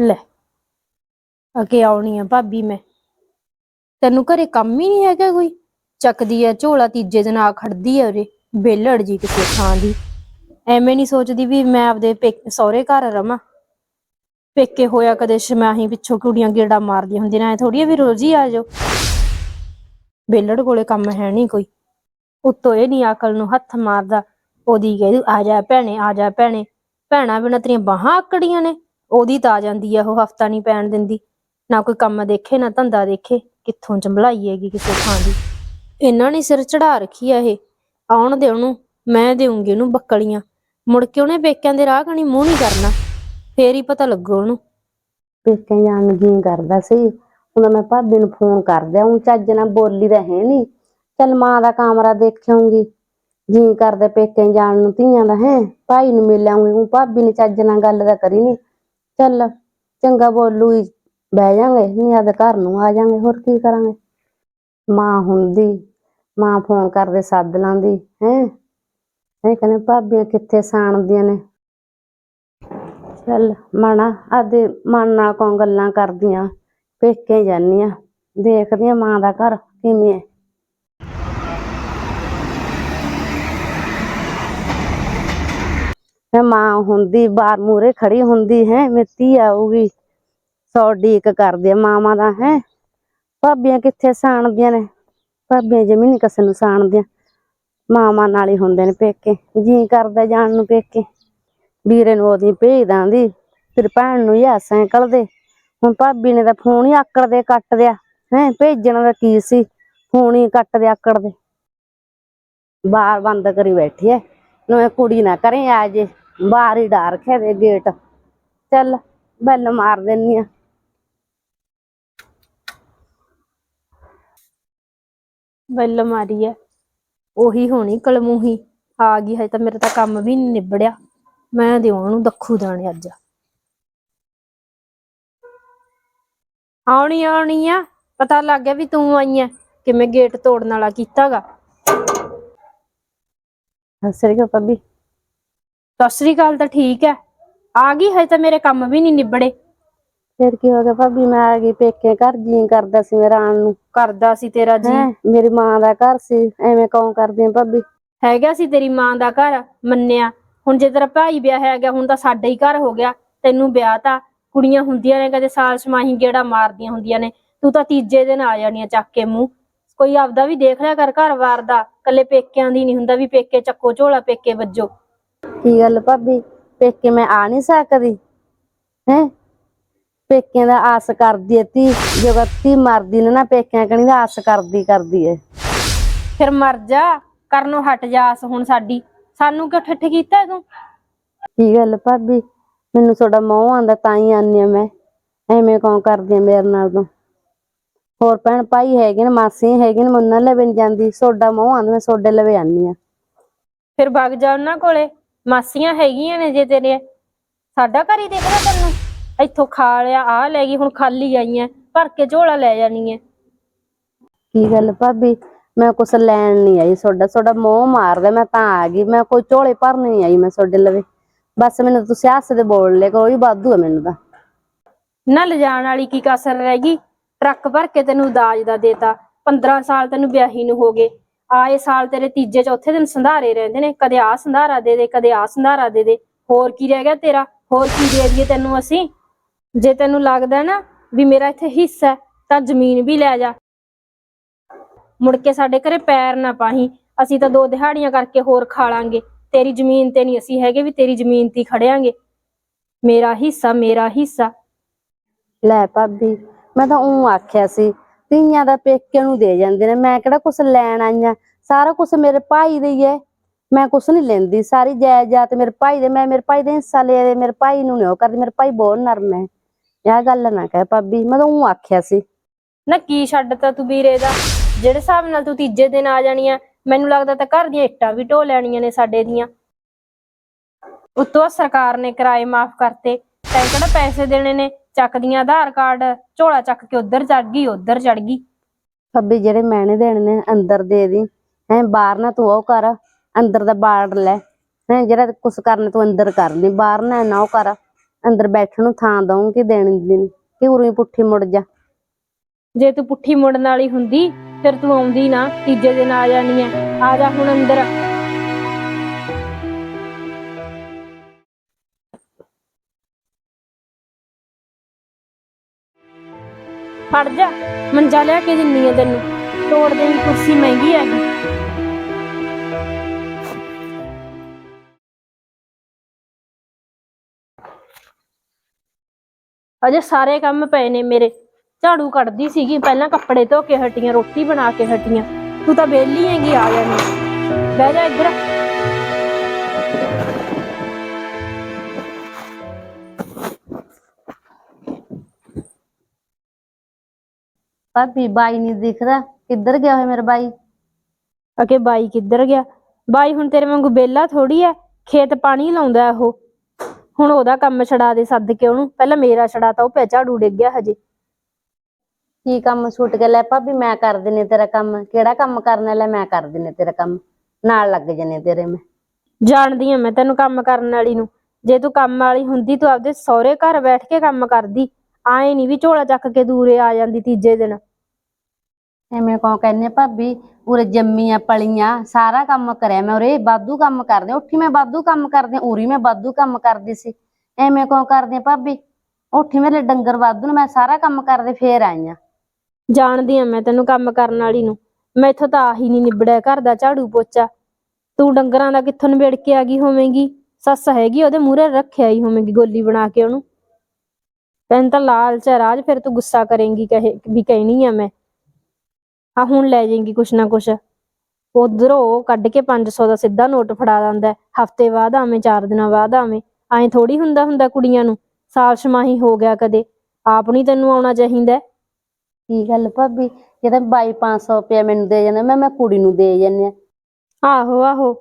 ਲੈ ਅਕੇ ਆਉਣੀ ਆ ਭਾਬੀ ਮੈਂ। ਤੈਨੂੰ ਘਰੇ ਕੰਮ ਹੀ ਨਹੀਂ ਹੈਗਾ ਕੋਈ? ਚੱਕਦੀ ਆ ਝੋਲਾ, ਤੀਜੇ ਦਿਨ ਆ ਖੜਦੀ ਆ ਉਰੇ ਬੇਲੜ ਜੀ ਕਿਸੇ ਥਾਂ ਦੀ। ਐਵੇਂ ਨਹੀਂ ਸੋਚਦੀ ਵੀ ਮੈਂ ਆਪਦੇ ਪੇਕ, ਸਹੁਰੇ ਘਰ ਰਵਾਂ। ਪੇਕੇ ਹੋਇਆ ਕਦੇ ਸ਼ਮਾਹੀ ਪਿੱਛੋਂ ਕੁੜੀਆਂ ਗੇੜਾ ਮਾਰਦੀਆਂ ਹੁੰਦੀਆਂ ਨੇ, ਐ ਥੋੜੀ ਵੀ ਰੋਜ਼ ਹੀ ਆ ਜਾਓ। ਬੇਲੜ ਕੋਲੇ ਕੰਮ ਹੈ ਨਹੀਂ ਕੋਈ। ਉੱਤੋਂ ਇਹ ਨਹੀਂ ਅਕਲ ਨੂੰ ਹੱਥ ਮਾਰਦਾ, ਉਹਦੀ ਕਹਿੰਦੀ ਆ ਜਾ ਭੈਣੇ, ਆ ਜਾ ਭੈਣੇ। ਭੈਣਾਂ ਬਿਨਾਂ ਤੇਰੀਆਂ ਬਾਹਾਂ ਆਕੜੀਆਂ ਨੇ। ਉਹਦੀ ਤਾਂ ਆ ਜਾਂਦੀ ਆ, ਉਹ ਹਫਤਾ ਨਹੀਂ ਪੈਣ ਦਿੰਦੀ। ਨਾ ਕੋਈ ਕੰਮ ਦੇਖੇ, ਨਾ ਧੰਦਾ ਦੇਖੇ, ਕਿੱਥੋਂ ਚੰਬਲਾਈ ਹੈਗੀ ਕਿਸੇ ਥਾਂ ਦੀ। ਇਹਨਾਂ ਨੇ ਸਿਰ ਚੜਾ ਰੱਖੀ ਆ ਇਹ। ਆਉਣ ਦੇ ਉਹਨੂੰ, ਮੈਂ ਦੇਉਂਗੀ ਉਹਨੂੰ ਬੱਕਲੀਆਂ। ਮੁੜ ਕੇ ਉਹਨੇ ਪੇਕਿਆਂ ਦੇ ਰਾਹ ਕਣੀ ਮੂੰਹ ਨਹੀਂ ਕਰਨਾ। ਫੇਰ ਹੀ ਪਤਾ ਲੱਗੂ ਉਹਨੂੰ। ਪੇਕੇ ਜਾਣ ਨੂੰ ਜੀ ਕਰਦਾ ਸੀ। ਹੁਣ ਮੈਂ ਭਾਬੀ ਨੂੰ ਫੋਨ ਕਰਦਿਆਂ ਉਹ ਚੱਜ ਨਾਲ ਬੋਲੀ ਤਾਂ ਹੈ ਨਹੀਂ ਚੱਲ ਮਾਂ ਦਾ ਕਮਰਾ ਦੇਖਾਂਗੀ ਜੀ ਕਰਦੇ ਪੇਕੇ ਜਾਣ ਨੂੰ, ਧੀਆਂ ਦਾ ਹੈ। ਭਾਈ ਨੂੰ ਮਿਲ ਆਉਂਗੀ ਉਹ ਭਾਬੀ ਨੇ ਚੱਜ ਨਾਲ ਗੱਲ ਤਾਂ ਕਰੀ ਨਹੀਂ ਚੱਲ ਚੰਗਾ ਬੋਲੂ ਹੀ ਬਹਿ ਜਾਾਂਗੇ, ਨਹੀਂ ਆਦੇ ਘਰ ਨੂੰ ਆ ਜਾਾਂਗੇ, ਹੋਰ ਕੀ ਕਰਾਂਗੇ? ਮਾਂ ਹੁੰਦੀ, ਮਾਂ ਫੋਨ ਕਰਦੇ ਸੱਦ ਲਾਂਦੀ, ਹੈ? ਇਹ ਕਹਿੰਦੇ ਭਾਬੀਆਂ ਕਿੱਥੇ ਸਾਣਦੀਆਂ ਨੇ? ਚੱਲ ਮਣਾ ਆਦੇ ਮਨ ਨਾਲ ਕੌਣ ਗੱਲਾਂ ਕਰਦੀਆਂ? ਪੇਕੇ ਜਾਨੀਆਂ ਦੇਖਦੀਆਂ ਮਾਂ ਦਾ ਘਰ ਕਿਵੇਂ ਹੈ ਮੈਂ ਮਾਂ ਹੁੰਦੀ ਬਾਰ ਮੂਰੇ ਖੜੀ ਹੁੰਦੀ ਹੈ ਧੀ ਆਊਗੀ, ਸੌ ਡੀਕ ਕਰਦੇ ਮਾਵਾਂ ਦਾ ਹੈ। ਭਾਬੀਆਂ ਕਿੱਥੇ ਸਾਣਦੀਆਂ ਨੇ? ਭਾਬੀਆਂ ਜਮੀ ਨੀ ਕਿਸੇ ਨੂੰ ਸਾਣਦੀਆਂ। ਮਾਵਾਂ ਨਾਲ ਹੀ ਹੁੰਦੇ ਨੇ ਪੇਕੇ। ਜੀ ਕਰਦਾ ਜਾਣ ਨੂੰ ਪੇਕੇ। ਵੀਰੇ ਨੂੰ ਉਹਦੀ ਭੇਜ ਦਾਂਦੀ ਫਿਰ ਭੈਣ ਨੂੰ ਯਾ ਸਾਈਕਲ ਦੇ। ਹੁਣ ਭਾਬੀ ਨੇ ਤਾਂ ਫੋਨ ਹੀ ਆਕੜ ਦੇ ਕੱਟ ਦਿਆ। ਹੈ, ਭੇਜਣ ਦਾ ਕੀ ਸੀ? ਫੋਨ ਹੀ ਕੱਟ ਦੇ ਆਕੜ ਦੇ। ਬਾਹਰ ਬੰਦ ਕਰੀ ਬੈਠੀ ਐ। ਨੂੰ ਕੁੜੀ ਨਾ ਕਰੇ ਆ ਜੇ। ਬਾਹਰ ਹੀ ਡਾਰ ਦੇ ਗੇਟ ਚੱਲ ਬੈਲ ਮਾਰ ਦਿੰਨੀ ਆ। ਬੱਲ ਮਾਰੀ ਐ। ਉਹੀ ਹੋਣੀ ਕਲਮੂਹੀ। ਆ ਗਈ ਹਜੇ ਤਾਂ ਮੇਰਾ ਤਾਂ ਕੰਮ ਵੀ ਨਹੀਂ ਨਿਬੜਿਆ। ਮੈਂ ਦਿਵਾਂ ਉਹਨੂੰ ਦੱਖੂ ਦਾਣੇ ਅੱਜ। ਆਉਣੀ ਆਉਣੀ ਆ। ਪਤਾ ਲੱਗ ਗਿਆ ਵੀ ਤੂੰ ਆਈ ਐ ਕਿਵੇਂ ਗੇਟ ਤੋੜਨ ਵਾਲਾ ਕੀਤਾਗਾ ਸਸਰੀ ਕਾ ਭਾਬੀ। ਸਤਿ ਸ੍ਰੀ ਅਕਾਲ ਤਾਂ ਠੀਕ ਐ ਆ ਗਈ ਹਜੇ ਤਾਂ ਮੇਰੇ ਕੰਮ ਵੀ ਨਹੀਂ ਨਿਬੜੇ। ਫਿਰ ਕੀ ਹੋ ਗਿਆ ਭਾਬੀ? ਮੈਂ ਆ ਗਈ ਪੇਕੇ ਘਰ ਜੀ ਕਰਦਾ ਸੀ ਮੇਰਾ ਆਣ ਨੂੰ। ਕਰਦਾ ਸੀ ਤੇਰਾ ਜੀ। ਹੈਂ? ਮੇਰੀ ਮਾਂ ਦਾ ਘਰ ਸੀ। ਐਵੇਂ ਕੌਣ ਕਰਦੀ ਆ ਭਾਬੀ? ਹੈਗਾ ਸੀ ਤੇਰੀ ਮਾਂ ਦਾ ਘਰ ਮੰਨਿਆ। ਹੁਣ ਜੇ ਤੇਰਾ ਭਾਈ ਵਿਆਹ ਹੈਗਾ ਹੁਣ ਤਾਂ ਸਾਡਾ ਹੀ ਘਰ ਹੋ ਗਿਆ। ਤੈਨੂੰ ਵਿਆਹ ਤਾਂ ਕੁੜੀਆਂ ਹੁੰਦੀਆਂ ਨੇ ਕਦੇ ਸਾਲ ਸਮਾਹੀ ਗੇੜਾ ਮਾਰਦੀਆਂ ਹੁੰਦੀਆਂ ਨੇ। ਤੂੰ ਤਾਂ ਤੀਜੇ ਦਿਨ ਆ ਜਾਣੀਆਂ ਚੱਕ ਕੇ ਮੂੰਹ। ਕੋਈ ਆਪਦਾ ਵੀ ਦੇਖ ਲਿਆ ਕਰ ਘਰ-ਵਾਰ ਦਾ। ਕੱਲੇ ਪੇਕਿਆਂ ਦੀ ਨਹੀਂ ਹੁੰਦਾ ਵੀ ਪੇਕੇ ਚੱਕੋ ਝੋਲਾ ਪੇਕੇ ਵੱਜੋ। ਕੀ ਗੱਲ ਭਾਬੀ? ਪੇਕੇ ਮੈਂ ਆ ਨਹੀਂ ਸਕਦੀ? ਹੈ? ਪੇਕਿਆਂ ਦਾ ਆਸ ਕਰਦੀ ਐ ਤੀ ਜਗਤੀ ਮਰਦੀ ਨੇ ਨਾ ਪੇਕਿਆਂ ਕਣੀ ਦਾ ਆਸ ਕਰਦੀ ਕਰਦੀ ਐ। ਫਿਰ ਮਰ ਜਾ। ਕਰਨੋਂ ਹਟ ਜਾ ਆਸ ਹੁਣ ਸਾਡੀ। ਸਾਨੂੰ ਕਿਉਂ ਠੱਠ ਕੀਤਾ ਤੂੰ? ਕੀ ਗੱਲ ਭਾਬੀ? ਮੈਨੂੰ ਤੁਹਾਡਾ ਮੋਹ ਆਂਦਾ ਤਾਂ ਹੀ ਆਨੀ ਆ ਮੈਂ। ਐਵੇਂ ਕੌਣ ਕਰਦੀ ਆ ਮੇਰੇ ਨਾਲ ਤੂੰ? ਹੋਰ ਭੈਣ ਭਾਈ ਹੈਗੇ ਨੇ ਮਾਸੀਆਂ ਹੈਗੇ ਨੇ ਮੁੰਨਾ ਲਵੇ ਨੀ ਜਾਂਦੀ। ਤੁਹਾਡਾ ਮੋਹ ਆਂਦਾ ਮੈਂ ਤੁਹਾਡੇ ਲਵੇ ਆਨੀ ਆ। ਫਿਰ ਵਗ ਜਾ ਉਹਨਾਂ ਕੋਲੇ। ਮਾਸੀਆਂ ਹੈਗੀਆਂ ਨੇ ਜੇ ਤੇਰੇ। ਸਾਡਾ ਘਰ ਹੀ ਦੇਖਦਾ ਤੈਨੂੰ। ਇੱਥੋਂ ਖਾ ਲਿਆ ਆ ਲੈ ਗਈ ਹੁਣ ਖਾਲੀ ਆਈਆਂ। ਭਰ ਕੇ ਝੋਲਾ ਲੈ ਜਾਣੀ ਐ ਕੀ ਗੱਲ ਭਾਬੀ? ਮੈਂ ਕੁਛ ਲੈਣ ਨਹੀਂ ਆਈ ਤੁਹਾਡਾ। ਤੁਹਾਡਾ ਮੋਹ ਮਾਰਦਾ ਮੈਂ ਤਾਂ ਆ ਗਈ। ਮੈਂ ਕੋਈ ਝੋਲੇ ਭਰਨ ਨਹੀਂ ਆਈ ਮੈਂ ਤੁਹਾਡੇ ਲਵੇ। ਬਸ ਮੈਨੂੰ ਤੁਸੀਂ ਹੱਸਦੇ ਬੋਲ ਲੈ ਕੋਈ ਵਾਧੂ ਹੈ ਮੈਨੂੰ ਤਾਂ। ਨਾ ਲਿਜਾਣ ਵਾਲੀ ਕੀ ਕਸਰ ਰਹਿ ਗਈ? ਟਰੱਕ ਭਰ ਕੇ ਤੈਨੂੰ ਦਾਜ ਦਾ ਦੇਤਾ। 15 ਸਾਲ ਤੈਨੂੰ ਵਿਆਹੀ ਨੂੰ ਹੋ ਗਏ। ਆਏ ਸਾਲ ਤੇਰੇ ਤੀਜੇ ਚੌਥੇ ਦਿਨ ਸੰਧਾਰੇ ਰਹਿੰਦੇ ਨੇ, ਕਦੇ ਆ ਸੰਧਾਰਾ ਦੇ ਦੇ, ਕਦੇ ਆ ਸੰਧਾਰਾ ਦੇ ਦੇ। ਹੋਰ ਕੀ ਰਹਿ ਗਿਆ ਤੇਰਾ? ਹੋਰ ਕੀ ਦੇ ਦਈਏ ਤੈਨੂੰ ਅਸੀਂ? ਜੇ ਤੈਨੂੰ ਲੱਗਦਾ ਨਾ ਵੀ ਮੇਰਾ ਇੱਥੇ ਹਿੱਸਾ ਤਾਂ ਜ਼ਮੀਨ ਵੀ ਲੈ ਜਾ। ਮੁੜ ਕੇ ਸਾਡੇ ਘਰੇ ਪੈਰ ਨਾ ਪਾਹੀਂ। ਅਸੀਂ ਤਾਂ ਦੋ ਦਿਹਾੜੀਆਂ ਕਰਕੇ ਹੋਰ ਖਾ ਲਾਂਗੇ। ਤੇਰੀ ਜ਼ਮੀਨ ਤੇ ਨਹੀਂ ਅਸੀਂ ਹੈਗੇ, ਵੀ ਤੇਰੀ ਜ਼ਮੀਨ ਤੇ ਖੜਿਆਂਗੇ। ਮੇਰਾ ਹਿੱਸਾ ਮੇਰਾ ਹਿੱਸਾ। ਲੈ ਭਾਬੀ, ਮੈਂ ਤਾਂ ਉਹ ਆਖਿਆ ਸੀ ਧੀਆਂ ਦਾ ਪੇਕੇ ਨੂੰ ਦੇ ਜਾਂਦੇ ਨੇ। ਮੈਂ ਕਿਹੜਾ ਕੁਛ ਲੈਣ ਆਈਆਂ ਸਾਰਾ ਕੁਛ ਮੇਰੇ ਭਾਈ ਦੇ ਹੀ ਹੈ ਮੈਂ ਕੁਛ ਨਹੀਂ ਲੈਂਦੀ। ਸਾਰੀ ਜਾਇਦਾਦ ਮੇਰੇ ਭਾਈ ਦੇ। ਮੈਂ ਮੇਰੇ ਭਾਈ ਦੇ ਹਿੱਸਾ ਲਿਆ ਮੇਰੇ ਭਾਈ ਨੂੰ ਨਹੀਂ ਕਰਦੀ। ਮੇਰੇ ਭਾਈ ਬਹੁਤ ਨਰਮ ਹੈ ਇਹ ਗੱਲ ਨਾ ਕਹਿ ਭਾਬੀ। ਮੈਂ ਤਾਂ ਉਹ ਆਖਿਆ ਸੀ। ਨਾ ਕੀ ਛੱਡਤਾ ਤੂੰ ਵੀਰੇ ਦਾ? ਜਿਹੜੇ ਹਿਸਾਬ ਨਾਲ ਤੂੰ ਤੀਜੇ ਦਿਨ ਆ ਜਾਣੀ ਆ ਮੈਨੂੰ ਲੱਗਦਾ ਤਾਂ ਘਰ ਦੀਆਂ ਇੱਟਾਂ ਵੀ ਢੋ ਲੈਣੀਆਂ ਨੇ ਸਾਡੇ ਦੀਆਂ। ਉਤੋਂ ਸਰਕਾਰ ਨੇ ਕਿਰਾਏ ਮਾਫ ਕਰਤੇ। ਤੈਂ ਕਿਹੜਾ ਪੈਸੇ ਦੇਣੇ ਨੇ? ਚੱਕਦੀਆਂ ਆਧਾਰ ਕਾਰਡ ਝੋਲਾ ਚੱਕ ਕੇ ਉਧਰ ਚੜ ਗਈ ਉਧਰ ਚੜ ਗਈ। ਭਾਬੀ ਜਿਹੜੇ ਮੈਨੇ ਦੇਣੇ ਨੇ ਅੰਦਰ ਦੇ ਦੀ। ਹੈ ਬਾਹਰ ਨਾ ਤੂੰ ਉਹ ਕਰ ਅੰਦਰ ਦਾ ਬਾੜ ਲੈ। ਹੈ ਜਿਹੜਾ ਕੁਛ ਕਰਨਾ ਤੂੰ ਅੰਦਰ ਕਰ ਲਈ ਬਾਹਰ ਨਾ ਨਾ ਉਹ ਕਰ ਅੰਦਰ ਬੈਠਣ ਨੂੰ ਥਾਂ ਦਊਂਗੀ ਦੇਣ ਦਿਨ। ਕਿ ਉਰੇ ਪੁੱਠੀ ਮੁੜ ਜਾ। ਜੇ ਤੂੰ ਪੁੱਠੀ ਮੁੜਨ ਵਾਲੀ ਹੁੰਦੀ ਫਿਰ ਤੂੰ ਆਉਂਦੀ ਨਾ ਤੀਜੇ ਦਿਨ ਆ ਜਾਣੀ ਐ। ਆ ਜਾ ਹੁਣ ਅੰਦਰ। ਫੜ ਜਾ, ਮੰਜਾ ਲਿਆ ਕੇ ਦਿੰਨੀ ਆ ਤੈਨੂੰ। ਤੋੜ ਦੇਣੀ ਕੁਰਸੀ ਮਹਿੰਗੀ ਹੈਗੀ ਅਜੇ ਸਾਰੇ ਕੰਮ ਪਏ ਨੇ ਮੇਰੇ। ਝਾੜੂ ਕੱਢਦੀ ਸੀਗੀ, ਪਹਿਲਾਂ ਕੱਪੜੇ ਧੋ ਕੇ ਹਟੀਆਂ, ਰੋਟੀ ਬਣਾ ਕੇ ਹਟੀਆਂ। ਤੂੰ ਤਾਂ ਵਿਹਲੀ ਹੈਗੀ, ਆ ਜਾਣੀ ਬਹਿ ਜਾ ਇੱਧਰ। ਭਾਬੀ ਬਾਈ ਨਹੀਂ ਦਿਖਦਾ। ਕਿੱਧਰ ਗਿਆ ਹੋਇਆ ਮੇਰਾ ਬਾਈ? ਅਕੇ ਬਾਈ ਕਿੱਧਰ ਗਿਆ? ਬਾਈ ਹੁਣ ਤੇਰੇ ਵਾਂਗੂ ਬੇਲਾ ਥੋੜੀ ਐ। ਖੇਤ ਪਾਣੀ ਲਾਉਂਦਾ ਉਹ। ਹੁਣ ਉਹਦਾ ਕੰਮ ਛਡਾ ਦੇ ਸੱਦ ਕੇ ਉਹਨੂੰ। ਪਹਿਲਾਂ ਮੇਰਾ ਛਡਾਤਾ ਉਹ ਪੈ ਝਾੜੂ ਡਿੱਗ ਗਿਆ ਹਜੇ। ਕੀ ਕੰਮ ਛੁੱਟ ਗਿਆ ਲੈ ਭਾਬੀ ਮੈਂ ਕਰ ਦਿੰਨੀ ਤੇਰਾ ਕੰਮ। ਕਿਹੜਾ ਕੰਮ ਕਰਨਾ ਲੈ ਮੈਂ ਕਰ ਦਿੰਨੀ ਤੇਰਾ ਕੰਮ। ਨਾਲ ਲੱਗ ਜਨੇ ਤੇਰੇ ਮੈਂ। ਜਾਣਦੀ ਆ ਮੈਂ ਤੈਨੂੰ ਕੰਮ ਕਰਨ ਵਾਲੀ ਨੂੰ। ਜੇ ਤੂੰ ਕੰਮ ਵਾਲੀ ਹੁੰਦੀ ਤੂੰ ਆਪਦੇ ਸਹੁਰੇ ਘਰ ਬੈਠ ਕੇ ਕੰਮ ਕਰਦੀ। ਆਏ ਨਹੀਂ ਵੀ ਝੋਲਾ ਚੱਕ ਕੇ ਦੂਰੇ ਆ ਜਾਂਦੀ ਤੀਜੇ ਦਿਨ। ਐਵੇਂ ਕੌਣ ਕਹਿੰਨੇ ਭਾਬੀ ਉਰੇ ਜੰਮੀਆਂ ਪਲੀਆਂ ਸਾਰਾ ਕੰਮ ਕਰਿਆ ਮੈਂ ਉਰੇ ਬਾਦੂ ਕੰਮ ਕਰਦੇ ਉੱਠੀ ਮੈਂ ਬਾਦੂ ਕੰਮ ਕਰਦੇ ਉਰੀ ਮੈਂ ਬਾਦੂ ਕੰਮ ਕਰਦੀ ਸੀ। ਐਵੇਂ ਕੌਣ ਕਰਦੇ ਭਾਬੀ? ਉੱਠੀ ਮੇਰੇ ਡੰਗਰ ਵਾਧੂ ਨੇ ਮੈਂ ਸਾਰਾ ਕੰਮ ਕਰਦੇ ਫੇਰ ਆਈਆਂ ਜਾਣਦੀ ਆ ਮੈਂ ਤੈਨੂੰ ਕੰਮ ਕਰਨ ਵਾਲੀ ਨੂੰ। ਮੈਥੋਂ ਤਾਂ ਆਹੀ ਨਹੀਂ ਨਿਬੜਿਆ ਘਰ ਦਾ ਝਾੜੂ ਪੋਚਾ। ਤੂੰ ਡੰਗਰਾਂ ਦਾ ਕਿੱਥੋਂ ਨਿਬੜ ਕੇ ਆ ਗਈ ਹੋਵੇਂਗੀ? ਸੱਸ ਹੈਗੀ ਉਹਦੇ ਮੂਹਰੇ ਰੱਖਿਆ ਹੀ ਹੋਵੇਂਗੀ ਗੋਲੀ ਬਣਾ ਕੇ ਉਹਨੂੰ। ਤੈਨੂੰ ਤਾਂ ਲਾਲਚ ਹੈ ਰਾਜ ਫਿਰ ਤੂੰ ਗੁੱਸਾ ਕਰੇਂਗੀ ਕਹੇ ਵੀ ਕਹਿਣੀ ਆ ਮੈਂ। ਆ ਹੁਣ ਲੈ ਜਾਏਂਗੀ ਕੁਛ ਨਾ ਕੁਛ। ਉਧਰੋਂ ਕੱਢ ਕੇ 500 ਦਾ ਸਿੱਧਾ ਨੋਟ ਫੜਾ ਦਿੰਦਾ ਹਫ਼ਤੇ ਬਾਅਦ ਆਵੇਂ ਚਾਰ ਦਿਨਾਂ ਬਾਅਦ ਆਵੇਂ। ਐਂ ਥੋੜੀ ਹੁੰਦਾ ਹੁੰਦਾ ਕੁੜੀਆਂ ਨੂੰ। ਸਾਲ ਛਮਾਹੀ ਹੋ ਗਿਆ ਕਦੇ। ਆਪ ਨਹੀਂ ਤੈਨੂੰ ਆਉਣਾ ਚਾਹੀਦਾ। ਕੀ ਗੱਲ ਭਾਬੀ? ਜੇ ਤਾਂ ਬਾਈ 500 ਰੁਪਇਆ ਮੈਨੂੰ ਦੇ ਜਾਂਦੇ ਮੈਂ ਮੈਂ ਕੁੜੀ ਨੂੰ ਦੇ ਜਾਂਦੀ ਆ ਆਹੋ ਆਹੋ।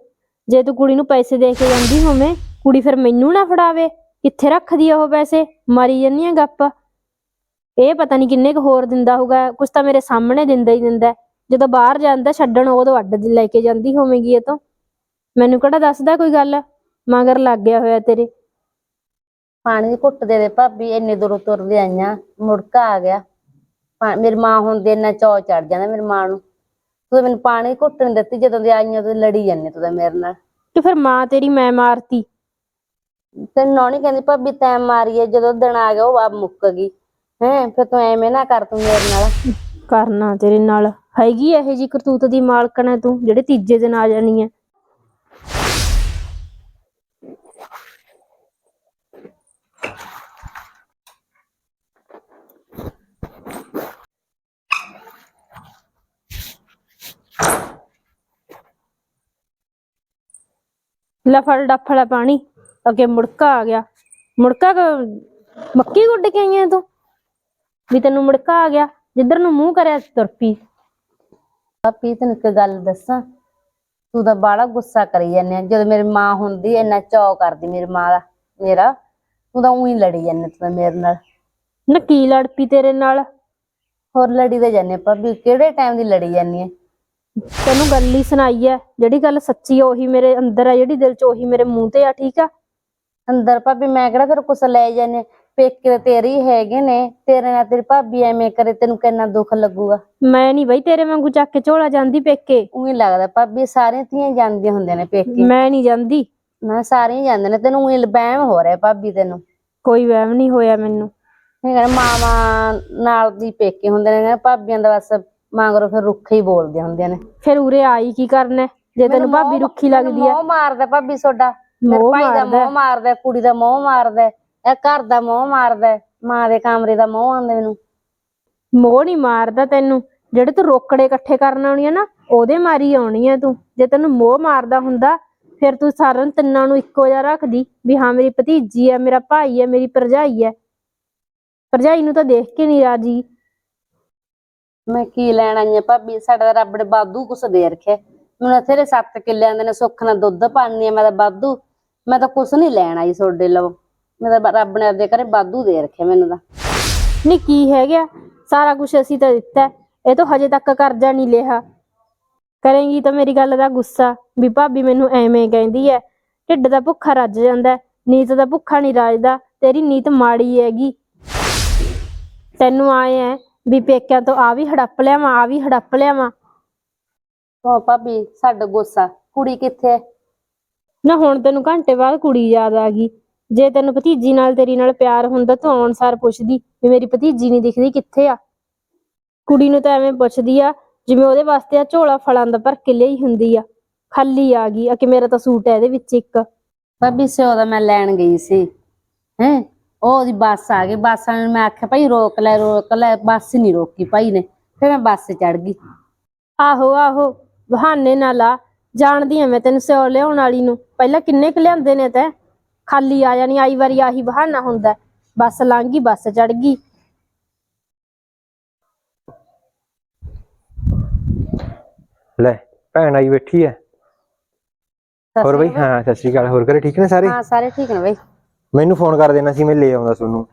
ਜੇ ਤੂੰ ਕੁੜੀ ਨੂੰ ਪੈਸੇ ਦੇ ਕੇ ਜਾਂਦੀ ਹੋਵੇਂ ਕੁੜੀ ਫਿਰ ਮੈਨੂੰ ਨਾ ਫੜਾਵੇ। ਕਿੱਥੇ ਰੱਖਦੀ ਆ ਉਹ ਪੈਸੇ? ਮਾਰੀ ਜੰਨੀ ਆ ਗੱਪ। ਇਹ ਪਤਾ ਨਹੀਂ ਕਿੰਨੇ ਕੁ ਹੋਰ ਦਿੰਦਾ ਹੋਊਗਾ। ਕੁਛ ਤਾਂ ਮੇਰੇ ਸਾਹਮਣੇ ਦਿੰਦਾ ਹੀ ਦਿੰਦਾ। ਜਦੋਂ ਬਾਹਰ ਜਾਂਦਾ ਛੱਡਣ ਉਦੋਂ ਅੱਡ ਲੈ ਕੇ ਜਾਂਦੀ ਹੋਵੇਂਗੀ ਇਹ ਤੋਂ। ਮੈਨੂੰ ਕਿਹੜਾ ਦੱਸਦਾ ਕੋਈ ਗੱਲ? ਮਗਰ ਲੱਗ ਗਿਆ ਹੋਇਆ ਤੇਰੇ। ਪਾਣੀ ਦੀ ਘੁੱਟ ਦੇ ਦੇ ਭਾਬੀ ਇੰਨੇ ਦੂਰੋਂ ਤੁਰਦੇ ਆਈਆਂ। ਮੁੜਕਾ ਆ ਗਿਆ। ਪਾ- ਮੇਰੀ ਮਾਂ ਹੁੰਦੀ ਇੰਨਾ ਚੌ ਚੜ ਜਾਂਦਾ ਮੇਰੀ ਮਾਂ ਨੂੰ। ਤੂੰ ਤਾਂ ਮੈਨੂੰ ਪਾਣੀ ਦੀ ਘੁੱਟ ਨਹੀਂ ਦਿੱਤੀ ਜਦੋਂ ਦੀ ਆਈਆਂ ਤੂੰ ਲੜੀ ਜਾਂਦੀ ਤੂੰ ਤਾਂ ਮੇਰੇ ਨਾਲ। ਤੇ ਫਿਰ ਮਾਂ ਤੇਰੀ ਮੈਂ ਮਾਰਤੀ। ਤੇ ਨੌਣੀ ਕਹਿੰਦੀ, ਭਾਬੀ ਤੈਂ ਮਾਰੀਏ, ਜਦੋਂ ਦਿਨ ਆ ਗਿਆ, ਉਹ ਆਪ ਮੁੱਕ ਗਈ। ਹੈ, ਫਿਰ ਤੂੰ ਐਵੇਂ ਨਾ ਕਰ ਤੂੰ ਮੇਰੇ ਨਾਲ। ਕਰਨਾ ਤੇਰੇ ਨਾਲ। ਹੈਗੀ ਇਹੋ ਜੀ ਕਰਤੂਤ ਦੀ ਮਾਲਕਣ ਹੈ ਤੂੰ, ਜਿਹੜੇ ਤੀਜੇ ਦਿਨ ਆ ਜਾਣੀ ਹੈ ਲੈ ਫੜ ਡੱਫ ਪਾਣੀ। ਅੱਗੇ ਮੁੜਕਾ ਆ ਗਿਆ। ਮੁੜਕਾ ਮੱਕੀ ਗੁੱਡ ਕੇ ਆਈਆਂ ਤੂੰ? ਵੀ ਤੈਨੂੰ ਮੁੜਕਾ ਆ ਗਿਆ। ਜਿੱਧਰ ਨੂੰ ਮੂੰਹ ਕਰਿਆ ਤੁਰ ਪਈ ਭਾਬੀ ਤੈਨੂੰ ਇੱਕ ਗੱਲ ਦੱਸਾਂ। ਤੂੰ ਤਾਂ ਬਾਹਲਾ ਗੁੱਸਾ ਕਰੀ ਜਾਂਦੀ ਆ। ਜਦੋਂ ਮੇਰੀ ਮਾਂ ਹੁੰਦੀ ਇੰਨਾ ਚੌ ਕਰਦੀ ਮੇਰੀ ਮਾਂ ਦਾ ਮੇਰਾ। ਤੂੰ ਤਾਂ ਉਹੀ ਲੜੀ ਜਾਂਦੀ ਤੂੰ ਮੇਰੇ ਨਾਲ। ਨਾ ਕੀ ਲੜ ਪਈ ਤੇਰੇ ਨਾਲ? ਹੋਰ ਲੜੀ ਤੇ ਜਾਂਦੇ ਭਾਬੀ। ਕਿਹੜੇ ਟਾਈਮ ਦੀ ਲੜੀ ਜਾਂਦੀ ਹੈ ਤੈਨੂੰ ਗੱਲ ਹੀ ਸੁਣਾਈ ਐ। ਜਿਹੜੀ ਗੱਲ ਸੱਚੀ ਆ ਉਹੀ ਮੇਰੇ ਅੰਦਰ ਆ। ਜਿਹੜੀ ਦਿਲ 'ਚ ਉਹੀ ਮੇਰੇ ਮੂੰਹ ਤੇ ਆ ਠੀਕ ਆ? ਅੰਦਰ ਭਾਬੀ ਮੈਂ ਕਿਹੜਾ ਫਿਰ ਕੁਛ ਲੈ ਜਾਂਦੇ ਪੇਕੇ ਤੇਰੇ ਹੈਗੇ ਨੇ ਤੇਰੇ ਨਾਲ ਤੇਰੀ ਭਾਬੀ ਐਵੇਂ ਕਰੇ ਤੈਨੂੰ ਕਿੰਨਾ ਦੁੱਖ ਲੱਗੂਗਾ? ਮੈਂ ਨਹੀਂ ਬਈ ਤੇਰੇ ਵਾਂਗੂ ਚੱਕ ਕੇ ਝੋਲਾ ਜਾਂਦੀ ਪੇਕੇ। ਉਹੀ ਲੱਗਦਾ ਭਾਬੀ ਸਾਰੀਆਂ ਧੀਆਂ ਜਾਂਦੀਆਂ ਹੁੰਦੀਆਂ ਨੇ ਪੇਕੇ। ਮੈਂ ਨਹੀਂ ਜਾਂਦੀ। ਮੈਂ ਸਾਰੀਆਂ ਜਾਂਦੇ ਨੇ ਤੈਨੂੰ ਉਹੀ ਵਹਿਮ ਹੋ ਰਿਹਾ ਭਾਬੀ ਤੈਨੂੰ। ਕੋਈ ਵਹਿਮ ਨਹੀਂ ਹੋਇਆ ਮੈਨੂੰ। ਇਹ ਕਹਿੰਦੇ ਮਾਵਾਂ ਨਾਲ ਦੀ ਪੇਕੇ ਹੁੰਦੇ ਨੇ ਕਹਿੰਦੇ ਭਾਬੀਆਂ ਦਾ ਬਸ ਮਗਰੋਂ ਫਿਰ ਰੁੱਖੇ ਹੀ ਬੋਲਦੇ ਹੁੰਦੇ ਨੇ। ਫਿਰ ਉਰੇ ਆਈ ਕੀ ਕਰਨਾ ਹੈ? ਜੇ ਤੈਨੂੰ ਮੈਨੂੰ ਭਾਬੀ ਮੋਹ- ਰੁੱਖੀ ਲੱਗਦੀ ਆ। ਮੋਹ ਮਾਰਦਾ ਭਾਬੀ ਤੁਹਾਡਾ ਮੋਹ ਭਾਈ ਦਾ ਮਾਰਦਾ। ਮੋਹ ਮਾਰਦਾ ਕੁੜੀ ਦਾ ਮੋਹ ਮਾਰਦਾ ਇਹ ਘਰ ਦਾ ਮੋਹ ਮਾਰਦਾ ਮਾਂ ਦੇ ਕਮਰੇ ਦਾ ਮੋਹ ਆਉਂਦਾ ਮੈਨੂੰ ਮੋਹ ਨਹੀਂ ਮਾਰਦਾ ਤੈਨੂੰ। ਜਿਹੜੇ ਤੂੰ ਰੋਕੜੇ ਇਕੱਠੇ ਕਰਨ ਆਉਣੀ ਆ ਨਾ ਉਹਦੇ ਮਾਰੀ ਆਉਣੀ ਆ ਤੂੰ। ਜੇ ਤੈਨੂੰ ਮੋਹ ਮਾਰਦਾ ਹੁੰਦਾ ਫਿਰ ਤੂੰ ਸਾਰਿਆਂ ਨੂੰ ਤਿੰਨਾਂ ਨੂੰ ਇੱਕੋ ਜਿਹਾ ਰੱਖਦੀ ਵੀ ਹਾਂ ਮੇਰੀ ਭਤੀਜੀ ਆ ਮੇਰਾ ਭਾਈ ਆ ਮੇਰੀ ਭਰਜਾਈ ਆ। ਭਰਜਾਈ ਨੂੰ ਤਾਂ ਦੇਖ ਕੇ ਨਹੀਂ ਰਾਜੀ। ਮੈਂ ਕੀ ਲੈਣ ਆਈ ਆ ਭਾਬੀ ਸਾਡਾ ਰੱਬ ਨੇ ਬਾਦੂ ਕੁਛ ਦੇ ਰੱਖਿਆ। ਮੈਨੂੰ ਤੇਰੇ 7 ਕਿੱਲਿਆਂ ਦੇ ਨੇ ਸੁੱਖ ਨਾਲ ਦੁੱਧ ਪਾਣੀ ਆ ਮੈਂ ਤਾਂ ਬਾਦੂ ਮੈਂ ਤਾਂ ਕੁਛ ਨਹੀਂ ਲੈਣ ਆਈ ਤੁਹਾਡੇ ਲਵ। ਮੈਂ ਤਾਂ ਰੱਬ ਨੇ ਆਪਦੇ ਘਰੇ ਬਾਦੂ ਦੇ ਰੱਖਿਆ ਮੈਨੂੰ ਤਾਂ। ਨਹੀਂ ਕੀ ਹੈਗਾ? ਸਾਰਾ ਕੁਝ ਅਸੀਂ ਤਾਂ ਦਿੱਤਾ ਹੈ। ਇਹ ਤਾਂ ਹਜੇ ਤੱਕ ਕਰਜ਼ਾ ਨਹੀਂ ਲਿਆ। ਕਰੇਂਗੀ ਤਾਂ ਮੇਰੀ ਗੱਲ ਦਾ ਗੁੱਸਾ। ਵੀ ਭਾਬੀ ਮੈਨੂੰ ਐਵੇਂ ਕਹਿੰਦੀ ਐ ਢਿੱਡ ਦਾ ਭੁੱਖਾ ਰੱਜ ਜਾਂਦਾ ਹੈ, ਨੀਤ ਦਾ ਭੁੱਖਾ ਨਹੀਂ ਰਾਜਦਾ। ਤੇਰੀ ਨੀਤ ਮਾੜੀ ਹੈਗੀ। ਤੈਨੂੰ ਆਏ ਐ ਵੀ ਪੇਕਿਆਂ ਤੋਂ ਆ ਵੀ ਹੜੱਪ ਲਿਆਵਾਂ ਆ ਵੀ ਹੜੱਪ ਲਿਆਵਾਂ। ਉਹ ਭਾਬੀ ਸਾਡਾ ਗੁੱਸਾ। ਕੁੜੀ ਕਿੱਥੇ ਹੈ? ਨਾ ਹੁਣ ਤੈਨੂੰ ਘੰਟੇ ਬਾਅਦ ਕੁੜੀ ਯਾਦ ਆ ਗਈ। ਜੇ ਤੈਨੂੰ ਭਤੀਜੀ ਨਾਲ ਤੇਰੀ ਨਾਲ ਪਿਆਰ ਹੁੰਦਾ ਤੂੰ ਆਉਣ ਸਾਰ ਪੁੱਛਦੀ ਵੀ ਮੇਰੀ ਭਤੀਜੀ ਨਹੀਂ ਦਿਖਦੀ ਕਿੱਥੇ ਆ। ਕੁੜੀ ਨੂੰ ਤਾਂ ਐਵੇਂ ਪੁੱਛਦੀ ਆ ਜਿਵੇਂ ਉਹਦੇ ਵਾਸਤੇ ਆ ਝੋਲਾ ਫਲਾਂ ਦਾ ਭਰ ਕੇ ਲਈ ਹੁੰਦੀ ਆ। ਖਾਲੀ ਆ ਗਈ ਆ ਕਿ ਮੇਰਾ ਤਾਂ ਸੂਟ ਹੈ ਇਹਦੇ ਵਿੱਚ ਇੱਕ। ਭਾਬੀ ਸਿਓ ਦਾ ਮੈਂ ਲੈਣ ਗਈ ਸੀ। ਹੈ? ਉਹ ਉਹਦੀ ਬੱਸ ਆ ਗਈ ਬੱਸ ਵਾਲੇ ਨੂੰ ਮੈਂ ਆਖਿਆ ਭਾਈ ਰੋਕ ਲੈ ਰੋਕ ਲੈ ਬੱਸ ਨਹੀਂ ਰੋਕੀ ਭਾਈ ਨੇ। ਫਿਰ ਮੈਂ ਬੱਸ ਚੜ ਗਈ। ਆਹੋ ਆਹੋ ਬਹਾਨੇ ਨਾਲ ਆ। ਜਾਣਦੀ ਐ ਮੈਂ ਤੈਨੂੰ ਸਿਓ ਲਿਆਉਣ ਵਾਲੀ ਨੂੰ। ਪਹਿਲਾਂ ਕਿੰਨੇ ਕੁ ਲਿਆਂਦੇ ਨੇ ਤੈਂ? ਖਾਲੀ ਆ ਜਾਣੀ ਆਈ ਵਾਰੀ ਆਹੀ ਬਹਾਨਾ ਹੁੰਦਾ। ਬੱਸ ਲੰਘ ਗਈ ਬੱਸ ਚੜ ਗਈ। ਲੈ ਭੈਣ ਆਈ ਬੈਠੀ ਐ। ਹੋਰ ਬਈ? ਹਾਂ ਸਤਿ ਸ਼੍ਰੀ ਅਕਾਲ। ਹੋਰ ਘਰੇ ਠੀਕ ਨੇ ਸਾਰੇ? ਹਾਂ ਸਾਰੇ ਠੀਕ ਨੇ ਬਈ। ਮੈਨੂੰ ਫੋਨ ਕਰ ਦੇਣਾ ਸੀ ਮੈਂ ਲੈ ਆਉਂਦਾ ਤੁਹਾਨੂੰ।